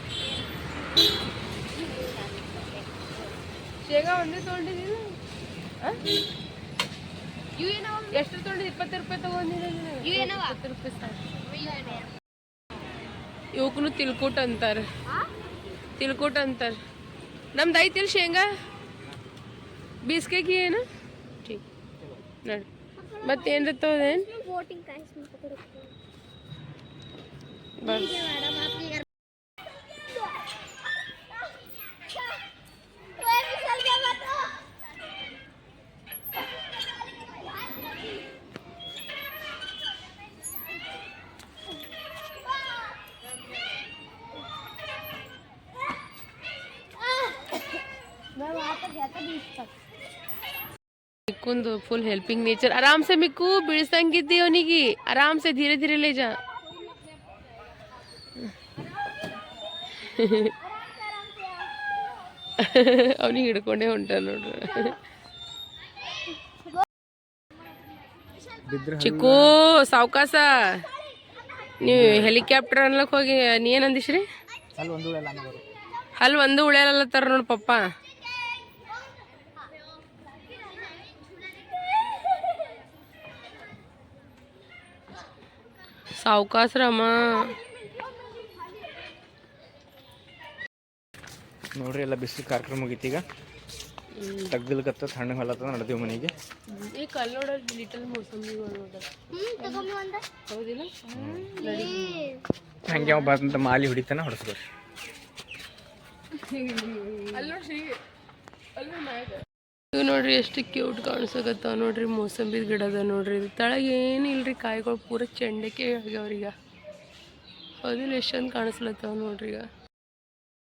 Speaker 3: ಶೇಂಗಾ ಒಂದೇ ತೊಗೊಂಡಿದ್ದೀನಿ
Speaker 1: ಇವು ಏನೋ
Speaker 3: ಎಷ್ಟು ತೊಗೊಂಡು ಇಪ್ಪತ್ತು ರೂಪಾಯಿ ತಗೊಂಡಿದ್ದೀನಿ
Speaker 1: ಇವು ಏನವ?
Speaker 3: ಇಪ್ಪತ್ತು ರೂಪಾಯಿ ಸಾಕು. ಇವಕ್ಕೂ ತಿಲ್ಕುಟ್ ಅಂತಾರೆ.
Speaker 1: ಹಾ
Speaker 3: ತಿಲ್ಕುಟ್ ಅಂತಾರೆ. ನಮ್ದು ಐತಿಲ್ ಶೇಂಗಾ? ಬೀಸ್ಕೆಗೆ ಏನು? ಠೀಕ್ ನೋಡಿ. ಮತ್ತೇನು ತಗೋದೇನು
Speaker 1: गया था बीच तक
Speaker 3: ಮಿಕ್ಕುಂದು ಫುಲ್ ಹೆಲ್ಪಿಂಗ್ ನೇಚರ್ ಆರಾಮ್ से ಮಿಕ್ಕು ಬೀಳ್ಸಂಗಿದ್ದಿ ಅವನಿಗೆ ಆರಾಮ್ से धीरे धीरे ले जा ಅವನಿಗೆ ಹಿಡ್ಕೊಂಡೇ ಹೊಂಟ ನೋಡ್ರಿ
Speaker 4: ಬಿದ್ರೆ
Speaker 3: ಚಿಕ್ಕು ಸಾವ್ಕಾಸ ನೀವು ಹೆಲಿಕಾಪ್ಟರ್ ಅನ್ಲಕ್ ಹೋಗಿ ನೀ ಏನ್ ಅಂದಿಸ್ರಿ
Speaker 4: ಅಲ್ಲಿ ಒಂದು ಉಳಿಯಲ್ಲ ಅನ್ನೋರು
Speaker 3: ಅಲ್ಲಿ ಒಂದು ಉಳಿಯಲ್ಲ ನೋಡ್ ಪಪ್ಪ ಸಾವ್ಕಾಸ್ರಮ್ಮ.
Speaker 4: ನೋಡ್ರಿ ಎಲ್ಲ ಬಿಸಿಲು ಕಾರ್ಯಕ್ರಮ ಮುಗೀತಿ ಈಗ. ತಗ್ಗಲ್ಕತ್ತ ತಣ್ಣಗೆ ಹೊಲತ್ತದ ನಡೆದೀವಿ ಮನೆಗೆ.
Speaker 3: ಈ ನೋಡೋದು ಲಿಟಲ್ ಮೋಸಂಬಿಗಳು ನೋಡ ಹೌದಿಲ್ಲ?
Speaker 4: ಹಂಗೆ ಅವ ಬಂದ ಮಾಲಿ ಹೊಡಿತಾನ ಹೊಡೆಸ್ಬೇಕು
Speaker 3: ಅಲ್ಲಿ ನೋಡ್ರಿ ಇವ್ ನೋಡ್ರಿ ಎಷ್ಟು ಕ್ಯೂಟ್ ಕಾಣಿಸಕತ್ತಾವ ನೋಡ್ರಿ ಮೋಸಂಬಿ ಗಿಡದ ನೋಡ್ರಿ. ಇದು ತಳಗ ಏನಿಲ್ರಿ ಕಾಯಿಗಳು ಪೂರ ಚೆಂಡಕ್ಕೆ ಆಗ್ಯಾವ್ರೀಗ ಹೌದಿಲ್ಲ ಎಷ್ಟೊಂದು ಕಾಣಿಸ್ಲತ್ತಾವ ನೋಡ್ರಿ ಈಗ.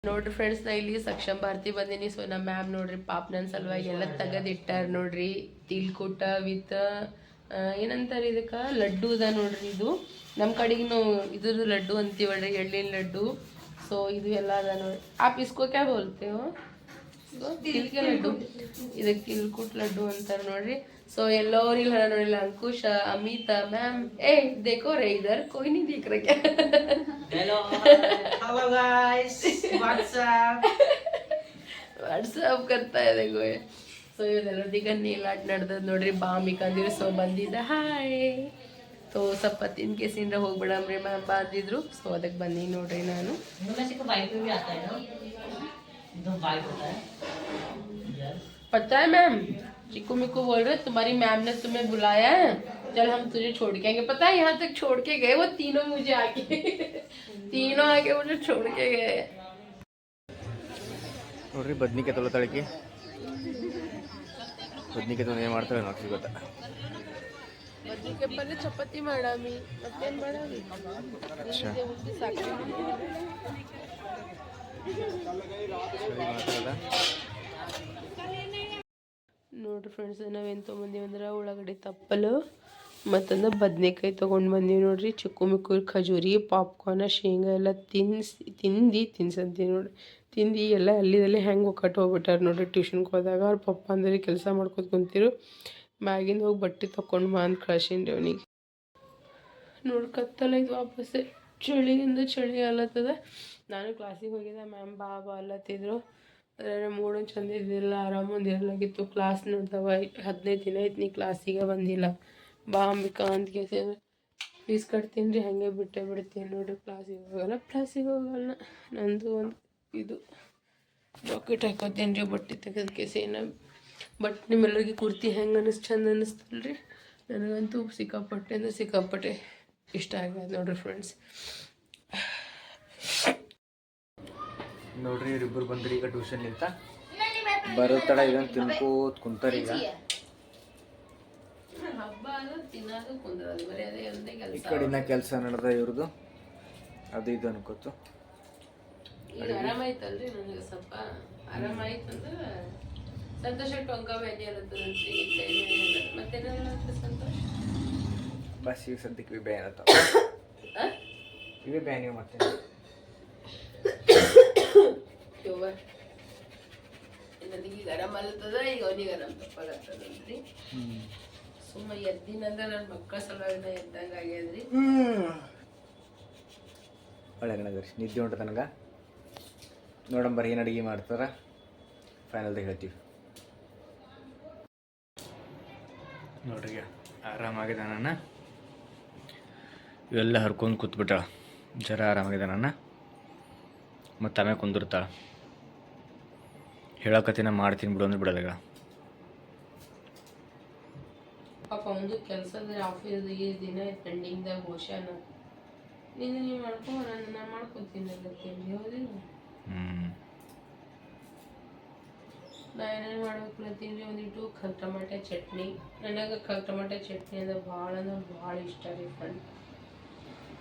Speaker 3: ನೋಡ್ರಿ ಫ್ರೆಂಡ್ಸ್ ನಾ ಇಲ್ಲಿ ಸಕ್ಷಮ ಭಾರತಿ ಬಂದೀನಿ. ಸೊ ನಮ್ಮ ಮ್ಯಾಮ್ ನೋಡ್ರಿ ಪಾಪ್ ನನ್ನ ಸಲುವಾಗಿ ಎಲ್ಲ ತೆಗೆದಿಟ್ಟಾರ ನೋಡ್ರಿ. ತಿಲ್ಕೂಟ ವಿತ್ ಏನಂತಾರೆ ಇದಕ್ಕೆ? ಲಡ್ಡು ಅದ ನೋಡ್ರಿ ಇದು. ನಮ್ಮ ಕಡೆಗೆ ನಾವು ಲಡ್ಡು ಅಂತೀವಲ್ರಿ, ಎಳ್ಳಿನ ಲಡ್ಡು. ಸೊ ಇದು ಎಲ್ಲ ಅದ ನೋಡ್ರಿ. ಆಪ್ ಇಸ್ಕೋ ಕ್ಯಾ ಬೋಲ್ತೇವೋ? ಕಿಲ್ಕೆ ಲಡ್ಡು. ಇದು ಕಿಲ್ಕುಟ್ ಲಡ್ಡು ಅಂತಾರೆ ನೋಡ್ರಿ. ಸೊ ಎಲ್ಲೋರ್ ಇಲ್ಲ ನೋಡಿಲ್ಲ ಅಂಕುಶ ಅಮಿತಾ ಮ್ಯಾಮ್ ಏ ದೇಕೋ ರೇ ಇದರ್
Speaker 5: ಕೊಹ್ನಿ ದೀಕ್ರಕ್ಕೆ.
Speaker 3: ವಾಟ್ಸಪ್ ಕರ್ತಾ ಇದೆ ಗೋಯ್. ಸೊ ಇವರೆಲ್ಲರಿಗೆ ನೀಲಾಟ್ ನಡೆದ್ ನೋಡ್ರಿ. ಬಾಮಿಕ ಅಂದಿರು ಸೊ ಬಂದಿದ್ದ. ಹಾಯ್ ಸೊ ಸ್ವಲ್ಪ ತಿನ್ ಕೇಸಿಂದ ಹೋಗ್ಬಿಡಮ್ರಿ ಮ್ಯಾಮ್ ಬಂದಿದ್ರು. ಸೊ ಅದಕ್ಕೆ ಬನ್ನಿ ನೋಡ್ರಿ ನಾನು.
Speaker 5: इंडोनेशिया को बाइक में भी आता है ना एकदम बाइक होता है Yes.
Speaker 3: पता है मैम चिक्कू मिक्कू बोल रहे तुम्हारी मैम ने तुम्हें बुलाया है चल हम तुझे छोड़ के आएंगे पता है यहाँ तक छोड़ के गए वो तीनों मुझे आके तीनों आके मुझे छोड़ के गए
Speaker 4: ನೋಡ್ರಿ ಬದ್ನಿಕಾಯಿ ತೊಗೊಳತಾಳಿಕೆ ಬದ್ನಿಕಾಯಿ ತೊಗೊಂಡು ಏನು ಮಾಡ್ತಾಳೆ ನೋಡಿ ಗೊತ್ತಾ
Speaker 3: ಬದ್ನಿಕಾಯಿ ಪಲ್ಯ ಚಪಾತಿ ಮಾಡಾಮಿ ಮತ್ತೇನ್ ಮಾಡಾಮಿ
Speaker 4: ಅಚ್ಚಾ
Speaker 3: ಉಂಡಿ ಸಾಕು
Speaker 4: ಸರಿ ಮಾತಾಡೋದ
Speaker 3: ನೋಡ್ರಿ ಫ್ರೆಂಡ್ಸ್ ನಾವೇನು ತೊಗೊಂಬಂದೀವಿ ಅಂದ್ರೆ ಉಳ್ಳಾಗಡ್ಡಿ ತಪ್ಪಲು ಮತ್ತಂದ್ರೆ ಬದನೆಕಾಯಿ ತೊಗೊಂಡು ಬಂದೀವಿ ನೋಡ್ರಿ. ಚಿಕ್ಕು ಮಿಕ್ಕು ಖಜೂರಿ ಪಾಪ್ಕಾರ್ನ ಶೇಂಗಾ ಎಲ್ಲ ತಿನ್ಸಿ, ತಿಂದು ತಿನ್ಸಂತೀವಿ ನೋಡ್ರಿ. ತಿಂದು ಎಲ್ಲ ಅಲ್ಲಿದಲ್ಲಿ ಹೆಂಗೆ ಒಕ್ಕಟ್ಟು ಹೋಗ್ಬಿಟ್ಟಾರೆ ನೋಡ್ರಿ. ಟ್ಯೂಷನ್ಗೆ ಹೋದಾಗ ಅವ್ರ ಪಪ್ಪ ಅಂದ್ರೆ ಕೆಲಸ ಮಾಡ್ಕೊತ ಕುಂತಿರು. ಮ್ಯಾಗಿಂದ ಹೋಗಿ ಬಟ್ಟೆ ತೊಗೊಂಡು ಬಾ ಅಂತ ಕಳ್ಸೀನಿ ಅವನಿಗೆ. ನೋಡಿ ಕತ್ತಲ ಇದು ವಾಪಸ್ ಚಳಿಯಿಂದ ಚಳಿ ಅಲ್ಲತ್ತದ ನಾನು ಕ್ಲಾಸಿಗೆ ಹೋಗಿದ್ದೆ ಮ್ಯಾಮ್ ಬಾ ಬಾ ಅಲ್ಲತ್ತಿದ್ರು ಆದರೆ ಮೂಡು ಚಂದ ಇದ್ದಿಲ್ಲ, ಆರಾಮ ಒಂದಿರಲಾಗಿತ್ತು ಕ್ಲಾಸ್ ನೋಡ್ದವ ಹದಿನೈದು ದಿನ ಐತಿ ನೀ ಕ್ಲಾಸಿಗೆ ಬಂದಿಲ್ಲ. ಬಾ ಅಂಬಿಕಾ ಅಂತ ಕೇಸಿದ್ರೆ ಫೀಸ್ ಕಟ್ತೀನಿ ರೀ, ಹಾಗೆ ಬಿಟ್ಟೆ ಬಿಡ್ತೀನಿ ನೋಡ್ರಿ ಕ್ಲಾಸಿಗೆ ಹೋಗಲ್ಲ ಕ್ಲಾಸಿಗೆ ಹೋಗಲ್ಲ. ನಂದು ಒಂದು ಇದು ಜಾಕೆಟ್ ಹಾಕೋತೀನಿ ರೀ, ಬಟ್ಟೆ ತೆಗೆದ ಕೇಸಿ. ಏನ ಬಟ್ ನಿಮ್ಮೆಲ್ಲರಿಗೆ ಕುರ್ತಿ ಹೆಂಗೆ ಅನ್ನಿಸ್ತು ಚಂದ ಅನ್ನಿಸ್ತಲ್ಲ ರೀ ನನಗಂತೂ ಸಿಕ್ಕಾಪಟ್ಟೆ ಅಂದ್ರೆ ಸಿಕ್ಕಾಪಟ್ಟೆ ಇಷ್ಟ ಆಗ್ಯದ ನೋಡ್ರಿ ಫ್ರೆಂಡ್ಸ್
Speaker 4: ನೋಡ್ರಿ ಇವರಿಬ್ಬರು ಬಂದ್ರಿ ಈಗ ಟ್ಯೂಷನ್ಲಿಂತ ಬರೋ ತಡ ಇದನ್ನು ತಿನ್ಕೋತ್ ಕುಂತಾರ ಈಗ. ಈ
Speaker 3: ಕೆಲಸ.
Speaker 4: ಕಡೆನ ಕೆಲಸ ನಡೆದ ಇವ್ರದ್ದು ಅದು ಇದು ಅನ್ಕೋತು.
Speaker 3: ಈಗ ಆರಾಮಾಯ್ತಲ್ರಿ ನನಗೆ ಸ್ವಲ್ಪ. ಆರಾಮಾಯ್ತಂದ್ರೆ ಸಂತೋಷ ಟೊಂಕ ಬೇನೆ ಇರುತ್ತದಂತ್ರಿ ಮತ್ತೆ ಸಂತೋಷ
Speaker 4: ಬಸ್ ಈಗ ಸದ್ಯಕ್ಕೆ
Speaker 3: ಆ?
Speaker 4: ಇವೆ ಬ್ಯಾನ್ ಇವೆ ಮತ್ತೆ.
Speaker 3: ನನಗೆ ಈಗ ಆರಾಮ ಅಲ್ಲತ್ತದ ಈಗ ಅವನಿಗೆ ಆರಾಮ ತಪ್ಪಾಗತ್ತದಂತ್ರಿ ಸುಮ್ಮ ಎದ್ದಿನಂದ್ರೆ ನನ್ನ ಮಕ್ಕಳ ಸಲುವಾಗಿ ನಾ ಎದ್ದಂಗೆ ಆಗ್ಯದ್ರಿ.
Speaker 4: ಒಳಗಣದ್ರಿ ನಿದ್ದೆ ಉಂಟು ನನಗೆ ನೋಡಂಬರ್ ಏನು ಅಡುಗೆ ಮಾಡ್ತಾರ. ಫೈನಲ್ದಾಗ ಹೇಳ್ತೀವಿ. ನೋಡ್ರಿ ಆರಾಮಾಗಿದೆ ನಾನು ಇವೆಲ್ಲ ಹರ್ಕೊಂಡು ಕೂತ್ಬಿಟ್ಟಾಳ ಜರ ಆರಾಮಾಗಿದೆ ನನ್ನ. ಮತ್ತು ಆಮೇಲೆ ಕುಂದಿರ್ತಾಳ. ಹೇಳಕತ್ತಿನ ಮಾಡ್ತೀನಿ ಬಿಡು ಅಂದ್ರೆ ಬಿಡಲ್ಲ ಈಗ.
Speaker 3: ಪಾಪ ಒಂದು ಕೆಲಸದ ಆಫೀಸ್ ಈ ದಿನ ಪೆಂಡಿಂಗ್ದಾಗ ಹೋಶಾನ ನೀನು ನೀವು ಮಾಡ್ಕೊ ನಾನು ನಾನು ಮಾಡ್ಕೊತೀನಿ ಅಲ್ಲತ್ತೀನಿ ಹೌದಿಲ್ಲ? ನಾ ಏನೇನು ಮಾಡ್ಬೇಕಂತೀನಿ ಒಂದಿಟ್ಟು ಕ ಟಮಾಟೆ ಚಟ್ನಿ. ನನಗೆ ಕ ಟಮಾಟೆ ಚಟ್ನಿ ಅಂದ್ರೆ ಭಾಳ ಅಂದ್ರೆ ಭಾಳ ಇಷ್ಟ ರೀ ಫ್ರೆಂಡ್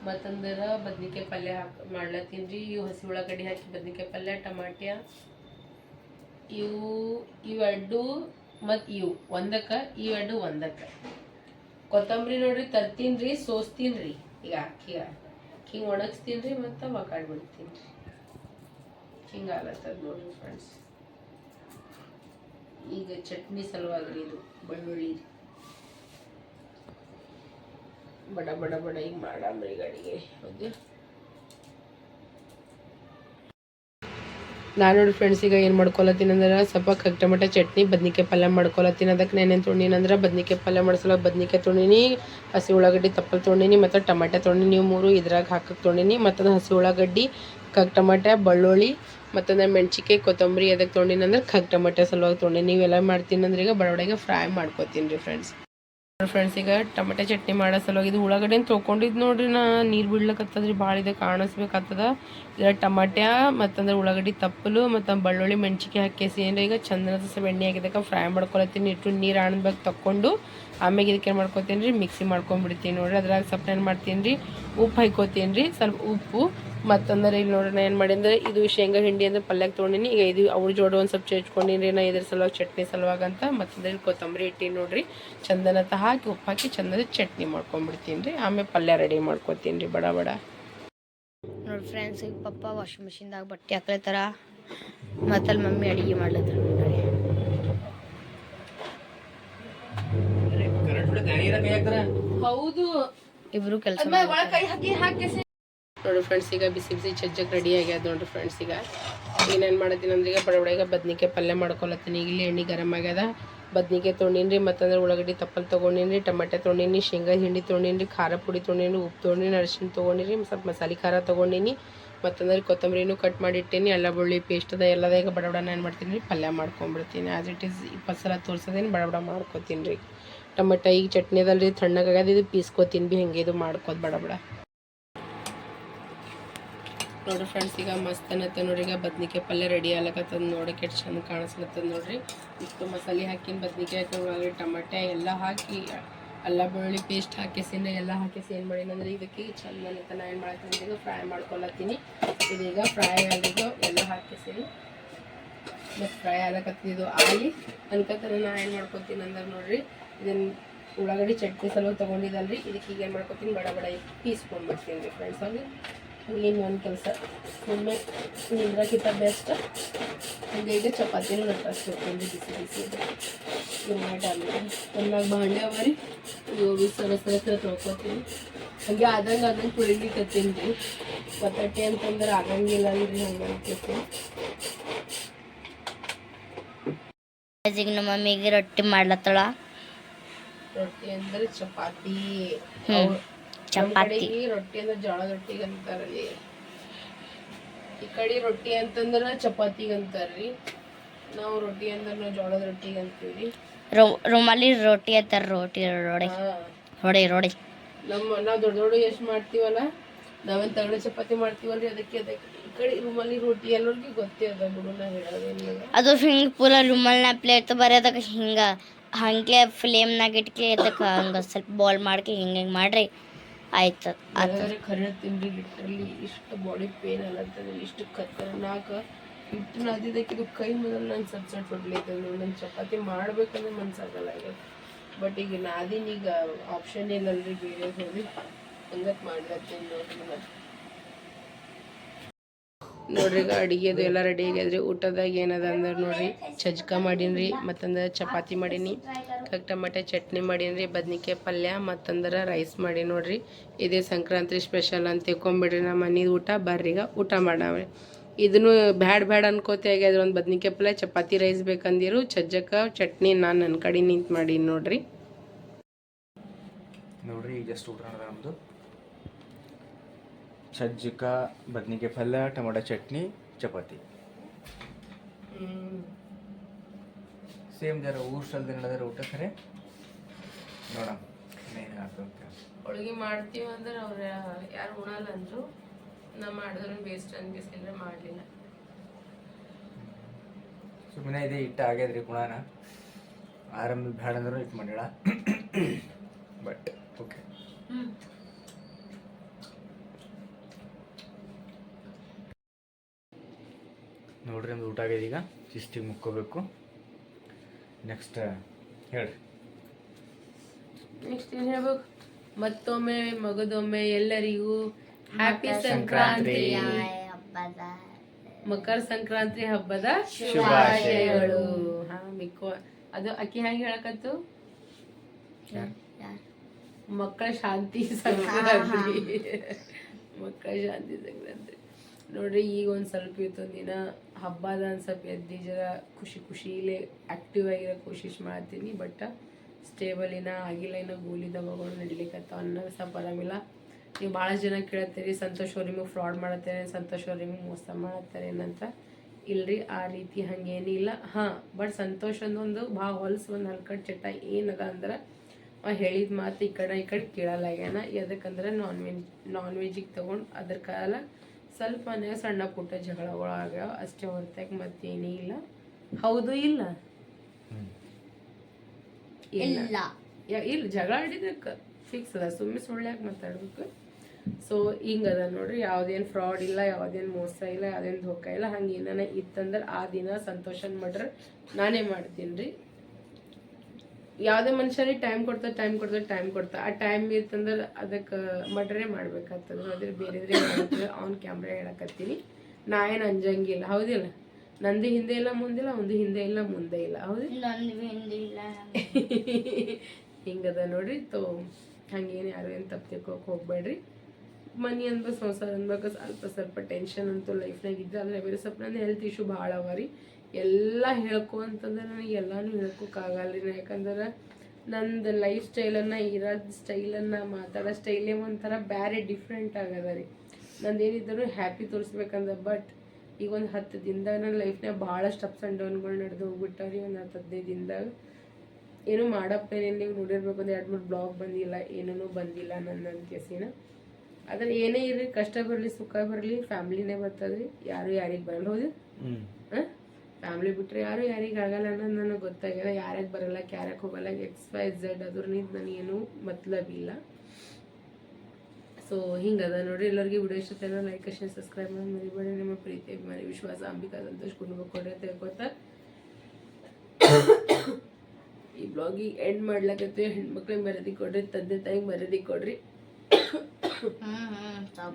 Speaker 3: ಮತ್ತಂದ್ರೆ ಬದ್ನಿಕಾಯಿ ಪಲ್ಯ ಹಾಕಿ ಮಾಡ್ಲತ್ತೀನಿ ರೀ. ಇವು ಹಸಿ ಉಳ್ಳಾಗಡ್ಡಿ ಹಾಕಿ ಬದ್ನಿಕಾಯಿ ಪಲ್ಯ, ಟಮಾಟ್ಯ. ಇವು ಇವೆರಡು ಮತ್ತು ಇವು ಒಂದಕ್ಕೆ ಇವೆರಡು ಒಂದಕ್ಕೆ. ಕೊತ್ತಂಬರಿ ನೋಡ್ರಿ ತರ್ತೀನಿ ರೀ, ಸೋಸ್ತೀನಿ ರೀ. ಈಗ ಅಕ್ಕಿ ಹಿಂಗೆ ಒಣಗಿಸ್ತೀನಿ ರೀ ಮತ್ತು ಒಕಾಡ್ಬಿಡ್ತೀನಿ ರೀ. ಹಿಂಗೆ ಆಗತ್ತದ ನೋಡ್ರಿ ಫ್ರೆಂಡ್ಸ್ ಈಗ ಚಟ್ನಿ ಸಲುವಾಗಿ ಇದು ಬೆಳ್ಳುಳ್ಳಿ ಬಡ ಬಡ ಬಡ ಈಗ ಮಾಡಮ್ರಿ ಈಗ ಅಡಿಗೆ ಹೌದು ನಾನು ನೋಡಿ ಫ್ರೆಂಡ್ಸ್ ಈಗ ಏನು ಮಾಡ್ಕೊಳತ್ತೀನಿ ಅಂದ್ರೆ ಸ್ವಲ್ಪ ಕಗ್ ಟೊಮೆಟೊ ಚಟ್ನಿ, ಬದ್ನಿಕಾಯಿ ಪಲ್ಯ ಮಾಡ್ಕೊಳತ್ತೀನಿ. ಅದಕ್ಕೆ ನಾನೇನು ತೊಗೊಂಡಿನಿ ಅಂದ್ರೆ ಬದ್ನಿಕಾಯಿ ಪಲ್ಯ ಮಾಡಿಸಲ್ಲ ಬದ್ನಿಕಾಯಿ ತೊಗೊಂಡಿನಿ, ಹಸಿ ಉಳ್ಳಾಗಡ್ಡಿ ತಪ್ಪಲ್ ತೊಗೊಂಡಿನಿ, ಮತ್ತು ಟೊಮೆಟೊ ತೊಗೊಂಡಿನಿ, ನೀವು ಮೂರು ಇದ್ರಾಗ ಹಾಕಕ್ಕೆ ತೊಗೊಂಡಿನಿ, ಮತ್ತು ಹಸಿ ಉಳ್ಳಾಗಡ್ಡಿ ಕಗ್ ಟಮಾಟೆ, ಬೆಳ್ಳುಳ್ಳಿ ನಾನು ಮೆಣ್ಸಿಕಾಯಿ ಕೊತ್ತಂಬರಿ ಅದಕ್ಕೆ ತೊಗೊಂಡಿನಂದ್ರೆ ಕಗ್ ಟೊಮೆಟೊ ಸಲುವಾಗಿ ತೊಗೊಂಡಿನಿ. ನೀವೆಲ್ಲ ಮಾಡ್ತೀನಿ ಅಂದ್ರೆ ಈಗ ಬಡವಡೆಗೆ ಫ್ರೈ ಮಾಡ್ಕೊತೀನಿ ರೀ ಫ್ರೆಂಡ್ಸ್ ಫ್ರೆಂಡ್ಸ್ ಈಗ ಟೊಮೆಟೊ ಚಟ್ನಿ ಮಾಡೋ ಸಲುವಾಗಿ ಇದು ಉಳ್ಳಾಗಡ್ಡೆನ ತೊಗೊಂಡಿದ್ದು ನೋಡ್ರಿ ನಾ, ನೀರು ಬಿಡ್ಲಕತ್ತದ್ರಿ ಭಾಳ ಇದೆ ಕಾಣಿಸ್ಬೇಕಾಗ್ತದ ಇದ್ರ ಟಮಾಟ್ಯ ಮತ್ತಂದ್ರೆ ಉಳ್ಳಾಗಡ್ಡಿ ತಪ್ಪಲು ಮತ್ತು ಬೆಳ್ಳುಳ್ಳಿ ಮೆಣಸಿಗೆ ಹಾಕೇಸಿ ಏನ್ರಿ, ಈಗ ಚಂದನ ಸ್ವಲ್ಪ ಎಣ್ಣೆ ಹಾಕಿದಾಗ ಫ್ರೈ ಮಾಡ್ಕೊಳತ್ತೀನಿ. ಇಟ್ಟು ನೀರು ಆಣಬೇಕು ತಕ್ಕೊಂಡು ಆಮೇಲೆ ಇದಕ್ಕೆ ಏನು ಮಾಡ್ಕೊತೀನಿ ರೀ ಮಿಕ್ಸಿ ಮಾಡ್ಕೊಂಡ್ಬಿಡ್ತೀನಿ ನೋಡ್ರಿ. ಅದ್ರಾಗ ಸ್ವಲ್ಪ ಮಾಡ್ತೀನಿ ರೀ ಉಪ್ಪು ಹಾಕೋತೀನಿ ರೀ ಸ್ವಲ್ಪ ಉಪ್ಪು ಮತ್ತಂದ್ರೆ ಇಲ್ಲಿ ನೋಡ್ರಿ ಏನು ಏನು ಅಂದರೆ ಇದು ಶೇಂಗಾ ಹಿಂಡಿ ಅಂದ್ರೆ ಪಲ್ಯಕ್ಕೆ ತೊಗೊಂಡಿನಿ. ಈಗ ಇದು ಅವ್ರ ಜೋಡಿ ಒಂದು ಸ್ವಲ್ಪ ಚೇಚ್ಕೊಂಡಿನಿ ನಾ ಇದ್ರ ಸಲುವಾಗಿ ಚಟ್ನಿ ಸಲುವಾಗಿ ಅಂತ ಮತ್ತಂದ್ರೆ ಇಲ್ಲಿ ಕೊತ್ತಂಬರಿ ಇಟ್ಟಿನಿ ನೋಡ್ರಿ. ಚಂದನತ ಹಾಕಿ ಉಪ್ಪು ಹಾಕಿ ಚಂದದ ಚಟ್ನಿ ಮಾಡ್ಕೊಂಡ್ಬಿಡ್ತೀನಿ ರೀ. ಆಮೇಲೆ ಪಲ್ಯ ರೆಡಿ ಮಾಡ್ಕೊತೀನಿ ರೀ. ಬಡ ಬಡ.
Speaker 2: ನೋಡಿ ಫ್ರೆಂಡ್ಸ್ ಈಗ ಪಪ್ಪ ವಾಷಿಂಗ್ ಮಿಷಿನ್ದಾಗ ಬಟ್ಟೆ ಹಾಕ್ಲತ್ತಾರ. ಮತ್ತಲ್ಲಿ ಮಮ್ಮಿ ಅಡುಗೆ ಮಾಡ್ಲತ್ತಾರ ನೋಡ್ರಿ.
Speaker 3: ಹೌದು.
Speaker 2: ಇಬ್ರು ಕೆಲಸ
Speaker 3: ನೋಡಿ ಫ್ರೆಂಡ್ಸ್ ಈಗ ಬಿಸಿ ಬಿಸಿ ಚಜ್ಜಕ್ಕೆ ರೆಡಿ ಆಗ್ಯದ ನೋಡ್ರಿ ಫ್ರೆಂಡ್ಸ್ ಈಗ. ಏನೇನು ಮಾಡತ್ತೀನಿ ಅಂದ್ರೆ ಈಗ ಬಡ ಈಗ ಬದ್ನಿಕಾಯಿ ಪಲ್ಯ ಮಾಡ್ಕೊಳತ್ತೀನಿ ಇಲ್ಲಿ ಎಣ್ಣೆ ಗರಮ್ ಆಗ್ಯದ. ಬದ್ನಿಕಾಯಿ ತೊಗೊಂಡಿನಿ ಮತ್ತಂದ್ರೆ ಉಳ್ಳಾಗಡ್ಡಿ ತಪ್ಪಲ್ ತೊಗೊಂಡಿನಿ ಟಮಾಟೆ ತೊಗೊಂಡಿನಿ ಶೇಂಗಾ ಹಿಂಡಿ ತೊಗೊಂಡಿನ್ರಿ, ಖಾರ ಪುಡಿ ತೊಗೊಂಡಿನಿ ಉಪ್ಪು ತೊಗೊಂಡಿನಿ ಅರಿಶಿನ ತೊಗೊಂಡಿನಿ ಸ್ವಲ್ಪ ಮಸಾಲೆ ಖಾರ ತೊಗೊಂಡಿನಿ. ಮತ್ತಂದ್ರೆ ಕೊತ್ತಂಬರಿನೂ ಕಟ್ ಮಾಡಿಟ್ಟಿನಿ. ಎಲ್ಲ ಬೆಳ್ಳಿ ಪೇಸ್ಟ್ ಅದ, ಎಲ್ಲದ ಈಗ ಬಡ ಬಡ ಏನು ಮಾಡ್ತೀನಿ ಪಲ್ಯ ಮಾಡ್ಕೊಂಬಿಡ್ತೀನಿ. ಆ್ಯಸ್ ಇಟ್ ಈಸ್ ಇಪ್ಪತ್ತು ಸಲ ತೋರ್ಸೋದೇನು ಬಡಬಡ ಬಡ ಮಾಡ್ಕೊತೀನಿ ರೀ ಟೊಮೆಟೊ ಈಗ ಚಟ್ನಿ ಅದಲ್ರಿ ತಣ್ಣಗಾಗ್ಯದ ಇದು ಪೀಸ್ಕೊತೀನಿ ಭೀ ಹೆಂಗೆ ಇದು ಮಾಡ್ಕೋದು ಬಡ ನೋಡ್ರಿ ಫ್ರೆಂಡ್ಸ್ ಈಗ ಮಸ್ತ್ ಅನ್ನತ್ತ ನೋಡ್ರಿ. ಈಗ ಬದ್ನಿಕಾಯಿ ಪಲ್ಯ ರೆಡಿ ಆಗ್ಲಕತ್ತದ ನೋಡಕ್ಕೆ ಎಷ್ಟು ಚಂದ ಕಾಣಿಸ್ಲತ್ತದ ನೋಡ್ರಿ. ಇಷ್ಟು ಮಸಾಲೆ ಹಾಕಿನ ಬದ್ನಿಕಾಯಿ ಹಾಕಿ ಟಮಾಟೆ ಎಲ್ಲ ಹಾಕಿ, ಅಲ್ಲ ಬೆಳ್ಳುಳ್ಳಿ ಪೇಸ್ಟ್ ಹಾಕಿಸಿನ ಎಲ್ಲ ಹಾಕಿಸಿ ಏನು ಮಾಡೀನಿ ಅಂದ್ರೆ ಇದಕ್ಕೆ ಚಂದ ಅನ್ನತ್ತ ಏನು ಮಾಡ್ತೀನಿ ಇದು ಫ್ರೈ ಮಾಡ್ಕೊಳತ್ತೀನಿ. ಇದೀಗ ಫ್ರೈ ಆಗಿದ್ದು ಎಲ್ಲ ಹಾಕಿಸಿನಿ ಮತ್ತು ಫ್ರೈ ಆಗಕತ್ತಿದ್ದು ಆಲಿ. ಅನ್ಕತ್ತಾರ ನಾ ಏನು ಮಾಡ್ಕೊತೀನಿ ಅಂದ್ರೆ ನೋಡ್ರಿ ಇದನ್ನ ಉಳ್ಳಾಗಡ್ಡಿ ಚಟ್ನಿ ಸಲುವಾಗಿ ತೊಗೊಂಡಿದ್ದಲ್ರಿ ಇದಕ್ಕೆ ಈಗ ಏನು ಮಾಡ್ಕೊತೀನಿ, ಬಡ ಬಡ ಪೀಸ್ಕೊಂಡ್ಬಿಡ್ತೀನಿ ರೀ ಫ್ರೆಂಡ್ಸ್ ಅಲ್ಲಿ ಏನು ಒಂದು ಕೆಲಸ. ಒಮ್ಮೆ ನಿಂದ್ರಕ್ಕಿಂತ ಬೆಸ್ಟ್ ಹಾಗೆ ಈಗ ಚಪಾತಿನೂ ಲಟ್ಟಿಸ್ಕೊತೀನಿ ಬಿಸಿ ಬಿಸಿ ಒಂದಾಗ ಬಾಂಡೆ ಅವ ರೀ ಇವು ಬಿ ಸರ ಸರ ಸರ ತೊಳ್ಕೊತೀನಿ. ಹಾಗೆ ಆದಂಗೆ ಅದನ್ನು ಕುಳಿಲಿಕ್ಕತ್ತೀನಿ ರೀ. ಒತ್ತಟ್ಟೆ ಅಂತಂದ್ರೆ ಆಗಂಗಿಲ್ಲ ಅಲ್ರಿ ಹಂಗೆ
Speaker 2: ಈಗ ನಮ್ಮ ಮಮ್ಮಿಗೆ ರೊಟ್ಟಿ ಮಾಡ್ಲತ್ತಳ.
Speaker 3: ರೊಟ್ಟಿ ಅಂದ್ರೆ ಚಪಾತಿ. ಅವ್ರ್-
Speaker 2: ಚಪಾತಿ.
Speaker 3: ರೊಟ್ಟಿ ಅಂದ್ರೆ ಜೋಳದ ರೊಟ್ಟಿಗೆ ಅಂತಾರಲ್ಲಿ ಈ ಕಡೆ ರೊಟ್ಟಿ ಅಂತಂದ್ರೆ ಚಪಾತಿಗೆ ಅಂತಾರ್ರಿ ನಾವು ರೊಟ್ಟಿ ಅಂದ್ರೆ ಜೋಳದ ರೊಟ್ಟಿಗೆ ಅಂತೀವಿ
Speaker 2: ರೂಮಲ್ಲಿ ರುಮಾಲಿ ರೊಟ್ಟಿ ಅಂತಾರ ರೊಟ್ಟಿ ರೊಡೆ. ರೊಡೆ ರೊಡೆ.
Speaker 3: ನಮ್ಮ ನಾವು ದೊಡ್ಡ ದೊಡ್ಡ ಎಷ್ಟು ಮಾಡ್ತೀವಲ್ಲ ನಾವೇನು ತಗಡೆ ಚಪಾತಿ ಮಾಡ್ತೀವಲ್ರಿ ಅದಕ್ಕೆ ಅದಕ್ಕೆ. ಈ ಕಡೆ ರೂಮಲ್ಲಿ ರೊಟ್ಟಿ ಎಲ್ಲರಿಗೂ ಗೊತ್ತೇ ಅದ ಬಿಡು ನಾ ಹೇಳೋದೇನಿಲ್ಲ
Speaker 2: ಅದು ಹಿಂಗೆ ಪೂರ ರುಮಾಲ್ನ ಪ್ಲೇಟ್ ಬರೋದಕ್ಕೆ ಹಿಂಗೆ ಹಂಗೆ ಫ್ಲೇಮ್ನಾಗ ಇಟ್ಕೆ ಅದಕ್ಕೆ ಹಂಗೆ ಸ್ವಲ್ಪ ಬಾಲ್ ಮಾಡ್ಕೆ ಹಿಂಗೆ ಹಿಂಗೆ ಮಾಡ್ರಿ. ಆಯ್ತು
Speaker 3: ಆದರೆ ಖರೆ ತಿನ್ರಿ ಲಿಟ್ರಲಿ ಇಷ್ಟು ಬಾಡಿ ಪೇನ್ ಅಲ್ಲತ್ತದ ಇಷ್ಟು ಖತರ್ನಾಕ ಇಟ್ಟು ನಾದಿದ್ದಕ್ಕೆ ಇದು ಕೈ ಮೊದಲು ನನ್ನ ಸಬ್ಸೆಟ್ ಹೊಡ್ಲಿದ್ದೆ ನನ್ನ ಚಪಾತಿ ಮಾಡ್ಬೇಕಂದ್ರೆ ಮನ್ಸಾಗಲ್ಲ ಈಗ ಬಟ್ ಈಗ ನಾದಿನ ಈಗ ಆಪ್ಷನ್ ಇಲ್ಲಲ್ರಿ ಬೇರೆ ಹೋಗಿ ಹಂಗತ್ ಮಾಡ್ಲತ್ತೀನಿ ನೋಡ್ರಿ ನಾ. ನೋಡ್ರಿ ಈಗ ಅಡುಗೆದು ಎಲ್ಲ ರೆಡಿ ಆಗ್ಯದ್ರಿ. ಊಟದಾಗ ಏನದ ಅಂದ್ರೆ ನೋಡ್ರಿ, ಚಜ್ಕ ಮಾಡೀನಿ ಮತ್ತಂದ್ರೆ ಚಪಾತಿ ಮಾಡೀನಿ. ಕಕ್ ಟಮಾಟೆ ಚಟ್ನಿ ಮಾಡೀನಿ ಬದ್ನಿಕಾಯಿ ಪಲ್ಯ, ಮತ್ತಂದ್ರೆ ರೈಸ್ ಮಾಡಿ ನೋಡ್ರಿ. ಇದೇ ಸಂಕ್ರಾಂತಿ ಸ್ಪೆಷಲ್ ಅಂತ ತಿಳ್ಕೊಂಬಿಡ್ರಿ ನಮ್ಮ ಮನೇದು ಊಟ. ಬರ್ರೀಗ ಊಟ ಮಾಡಾವ್ರಿ. ಇದನ್ನು ಬ್ಯಾಡ್ ಬ್ಯಾಡ್ ಅನ್ಕೋತೆ ಆಗ್ಯಾದ್ರಿ. ಒಂದು ಬದ್ನಿಕಾಯಿ ಪಲ್ಯ, ಚಪಾತಿ ರೈಸ್ ಬೇಕಂದಿರು, ಚಜ್ಜಕ, ಚಟ್ನಿ ನಾನು ನನ್ನ ಕಡೆ ನಿಂತು ಮಾಡೀನಿ ನೋಡ್ರಿ.
Speaker 4: ನೋಡ್ರಿ ಈಗ ಜಸ್ಟ್ ಸಜ್ಜಿಕ ಬದ್ನಿಕಾಯಿ ಪಲ್ಯ ಟೊಮೊಟೊ ಚಟ್ನಿ ಚಪಾತಿ. ಸೇಮ್ ಜರ ಊರ್ ಸಲ್ದ ನಡೆದ್ರೆ ಊಟ ಖರೆ? ನೋಡ ಏನು ಹಾಕೋಕೆ
Speaker 3: ಹೋಳಿಗೆ ಮಾಡ್ತೀವಿ ಅಂದ್ರೆ ಅವ್ರು ಯಾರು ಉಣಲ್ಲ ಅಂದ್ರು ನಾ ಮಾಡಿದ್ರು ಬೇಸ್ಟ್ ಅನ್ಬಿಸಿದ್ರೆ ಮಾಡಲಿಲ್ಲ.
Speaker 4: ಸುಮ್ಮನೆ ಇದೆ ಇಟ್ಟ ಆಗ್ಯದ್ರಿ ಗುಣನ. ಆರಂಭ ಬೇಡ ಅಂದ್ರೂ ಇಟ್ಟು ಮಾಡಿಲ್ಲ ಬಟ್ ಓಕೆ ನೋಡ್ರಿ ನಮ್ದು ಊಟ ಆಗಿದೆ ಈಗ. ಶಿಸ್ತಿಗೆ ಮುಕ್ಕೋಬೇಕು. ನೆಕ್ಸ್ಟ್ ಹೇಳ್ರಿ.
Speaker 3: ನೆಕ್ಸ್ಟ್ ಏನ್ ಹೇಳ್ಬೇಕು? ಮತ್ತೊಮ್ಮೆ ಮಗದೊಮ್ಮೆ ಎಲ್ಲರಿಗೂ ಹ್ಯಾಪಿ ಸಂಕ್ರಾಂತಿ.
Speaker 2: ಹಬ್ಬದ
Speaker 3: ಮಕರ ಸಂಕ್ರಾಂತಿ ಹಬ್ಬದ
Speaker 4: ಶುಭಾಶಯಗಳು.
Speaker 3: ಹಾ ಮಿಕ್ಕೋ ಅದು ಅಕ್ಕಿ ಹೆಂಗ್ ಹೇಳಕತ್ತು? ಮಕ್ಕಳ ಶಾಂತಿ ಸಂಕ್ರಾಂತಿ. ಮಕ್ಕಳ ಶಾಂತಿ ಸಂಕ್ರಾಂತಿ. ನೋಡ್ರಿ, ಈಗ ಒಂದು ಸ್ವಲ್ಪ ಇತ್ತು ದಿನ ಹಬ್ಬದ ಒಂದ್ ಸ್ವಲ್ಪ ಎದ್ದಿ ಜರ ಖುಷಿ ಖುಷಿಲೇ ಆಕ್ಟಿವ್ ಆಗಿರೋ ಕೋಶಿಶ್ ಮಾಡ್ತೀನಿ ಬಟ್ ಸ್ಟೇಬಲ್ ಏನ ಆಗಿಲ್ಲ ಏನೋ ಗೋಲಿ ದವಾಗಳು ನಡಿಲಿಕ್ಕತ್ತಾವ ಅನ್ನೋ ಸ್ವಲ್ಪ ಬರಂಗಿಲ್ಲ. ನೀವು ಭಾಳ ಜನ ಕೇಳತ್ತೀರಿ, ಸಂತೋಷ್ ಅವ್ರ ನಿಮಗೆ ಫ್ರಾಡ್ ಮಾಡತ್ತಾರೆ, ಸಂತೋಷ್ ಅವ್ರ ನಿಮಗೆ ಮೋಸ ಮಾಡತ್ತಾರೆ ಏನಂತ. ಇಲ್ರಿ, ಆ ರೀತಿ ಹಂಗೇನಿಲ್ಲ ಹಾಂ ಬಟ್ ಸಂತೋಷ್ ಅಂದೊಂದು ಭಾಳ ಹೊಲ್ಸ್ ಒಂದು ಹಲ್ಕಟ್ ಚಟ ಏನದ ಅಂದ್ರೆ, ಅವ ಹೇಳಿದ ಮಾತು ಈ ಕಡೆ ಈ ಕಡೆ ಕೇಳಲ್ಲಾಗ್ಯಾನ ಎದಕ್ಕಂದ್ರೆ ನಾನ್ ವೆಜ್ ನಾನ್ ವೆಜ್ಜಿಗೆ ತೊಗೊಂಡು ಅದ್ರ ಕಾಲ ಸ್ವಲ್ಪನೇ ಸಣ್ಣ ಪುಟ್ಟ ಜಗಳಗಳಾಗ್ಯಾವ ಅಷ್ಟೇ ಹೊರತಾಗಿ ಮತ್ತೇನೂ ಇಲ್ಲ. ಹೌದು ಇಲ್ಲ?
Speaker 2: ಇಲ್ಲ.
Speaker 3: ಇಲ್ಲ. ಜಗಳ ಆಡಿದಕ್ಕೆ. ಫಿಕ್ಸ್ ಅದ. ಸುಮ್ಮನೆ ಸುಳ್ಳ್ಯಾಕೆ ಮಾತಾಡ್ಬೇಕು. ಸೊ ಹಿಂಗದ ನೋಡ್ರಿ. ಯಾವುದೇನು ಫ್ರಾಡ್ ಇಲ್ಲ ಯಾವುದೇನು ಮೋಸ ಇಲ್ಲ ಯಾವುದೇನು ಧೋಕ ಇಲ್ಲ ಹಂಗೆ ಏನಾನ ಇತ್ತಂದ್ರೆ ಆ ದಿನ ಸಂತೋಷನ್ ಮಾಡ್ರೆ. ನಾನೇ ಮಾಡ್ತೀನಿ ರೀ. ಯಾವುದೇ ಮನುಷ್ಯನಿಗೆ ಟೈಮ್ ಕೊಡ್ತಾ ಟೈಮ್ ಕೊಡ್ತಾ ಟೈಮ್ ಕೊಡ್ತಾ ಆ ಟೈಮ್ ಇತ್ತಂದ್ರೆ ಅದಕ್ಕೆ ಮಡ್ರೆ ಮಾಡ್ಬೇಕಾಗ್ತದೆ. ಅದ್ರ ಬೇರೆದ್ರೆ ಆನ್ ಕ್ಯಾಮ್ರಾ ಹೇಳಕತ್ತೀನಿ. ನಾ ಏನು ಅಂಜಂಗಿಲ್ಲ. ಹೌದಿಲ್ಲ? ನಂದು ಹಿಂದೆ ಇಲ್ಲ ಮುಂದಿಲ್ಲ ಒಂದು ಹಿಂದೆ ಇಲ್ಲ ಮುಂದೆ ಇಲ್ಲ. ಹೌದು? ಹಿಂಗದ ನೋಡ್ರಿ ತೋ ಹಂಗೇನು ಯಾರು ಏನು ತಪ್ಪು ತಿಳ್ಕೊಕ್ ಹೋಗ್ಬೇಡ್ರಿ. ಮನಿ ಅನ್ಬೇಕು ಸಂಸಾರ ಅನ್ಬೇಕು ಸ್ವಲ್ಪ ಸ್ವಲ್ಪ ಟೆನ್ಷನ್ ಅಂತೂ ಲೈಫ್ನಾಗ ಇದ್ದ ಆದರೆ ಬೇರೆ ಸ್ವಲ್ಪ ನನ್ನ ಹೆಲ್ತ್ ಇಶ್ಯೂ ಭಾಳ ಅವ ರೀ. ಎಲ್ಲ ಹೇಳ್ಕೊ ಅಂತಂದ್ರೆ ನನಗೆ ಎಲ್ಲನೂ ಹೇಳ್ಕೊಕ್ಕಾಗಲ್ಲ ರೀ ಯಾಕಂದ್ರೆ ನಂದು ಲೈಫ್ ಸ್ಟೈಲನ್ನು ಇರೋದು ಸ್ಟೈಲನ್ನು ಮಾತಾಡೋ ಸ್ಟೈಲೇ ಒಂಥರ ಬೇರೆ ಡಿಫ್ರೆಂಟ್ ಆಗದ ರೀ. ನಂದು ಏನಿದ್ದರೂ ಹ್ಯಾಪಿ ತೋರಿಸ್ಬೇಕಂದ್ರೆ ಬಟ್ ಈಗ ಒಂದು ಹತ್ತು ದಿನದಾಗ ನನ್ನ ಲೈಫ್ನಾಗ ಭಾಳಷ್ಟು ಅಪ್ಸ್ ಆ್ಯಂಡ್ ಡೌನ್ಗಳು ನಡೆದು ಹೋಗ್ಬಿಟ್ಟಾರಿ ಒಂದು ಹತ್ತು ಹದಿನೈದು ದಿನದಾಗ. ಏನು ಮಾಡಪ್ಪ ಏನೇನು ನೀವು ನೋಡಿರ್ಬೇಕು ಒಂದು ಎರಡು ಮೂರು ಬ್ಲಾಗ್ ಬಂದಿಲ್ಲ ಏನೂ ಬಂದಿಲ್ಲ ನನ್ನ ನನ್ನ ಕೇಸಿನ ಆದರೆ ಏನೇ ಇರಲಿ, ಕಷ್ಟ ಬರಲಿ, ಸುಖ ಬರಲಿ ಫ್ಯಾಮ್ಲಿನೇ ಬರ್ತದ್ರಿ, ಯಾರು ಯಾರಿಗೆ ಬರಲ್ಲ ಹೌದು ಫ್ಯಾಮ್ಲಿ ಬಿಟ್ಟರೆ ಯಾರು ಯಾರಿಗೆ ಆಗಲ್ಲ ಅನ್ನೋದು ನನಗೆ ಗೊತ್ತಾಗಿದೆ. ಯಾರ್ಯಾಕೆ ಬರಲ್ಲ ಕ್ಯಾರಕ್ಕೆ ಹೋಗಲ್ಲ, ಎಕ್ಸ್, ವೈ, ಝೆಡ್ ಅದ್ರನಿಂದ ನನಗೇನು ಮತ್ಲಬಿಲ್ಲ ಸೊ ಹಿಂಗದ ನೋಡ್ರಿ. ಎಲ್ಲರಿಗೆ ವಿಡಿಯೋ ಇಷ್ಟ ಲೈಕ್ ಶೇರ್ ಸಬ್ಸ್ಕ್ರೈಬ್ ಮಾಡಿ ಮರಿಬೇಡಿ. ನಿಮ್ಮ ಪ್ರೀತಿ, ಅಭಿಮಾನಿ, ವಿಶ್ವಾಸ, ಅಂಬಿಕಾ, ಸಂತೋಷ್ ಕೊಡ್ರಿ ಅಂತ ಈ ಬ್ಲಾಗಿಗೆ ಎಂಡ್ ಮಾಡ್ಲಕತ್ತೀವಿ. ಹೆಣ್ಮಕ್ಳಿಗೆ ಮರ್ಯಾದೆ ಕೊಡ್ರಿ, ತಂದೆ ತಾಯಿಗೆ ಮರ್ಯಾದೆ ಕೊಡ್ರಿ.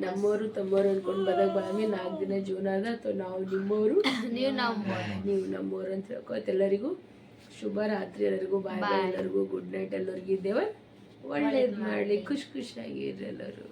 Speaker 3: ನಮ್ಮವರು ತಮ್ಮವರು ಅನ್ಕೊಂಡು ಬದಾಗ ಬಾಮಿ ನಾಲ್ಕು ದಿನ ಜೀವನ ಅದ ಅಥವಾ ನಾವು ನಿಮ್ಮವರು
Speaker 2: ನೀವು ನಾವು
Speaker 3: ನೀವು ನಮ್ಮವರು ಅಂತ ಹೇಳ್ಕೊತ ಎಲ್ಲರಿಗೂ ಶುಭ ರಾತ್ರಿ ಎಲ್ಲರಿಗೂ ಬಾಯ್ ಎಲ್ಲರಿಗೂ ಗುಡ್ ನೈಟ್ ಎಲ್ಲರಿಗೂ ಇದ್ದೇವೆ. ಒಳ್ಳೇದು ಮಾಡಲಿ ಖುಷಿ ಖುಷಿಯಾಗಿ ಇರ್ರಿ ಎಲ್ಲರೂ.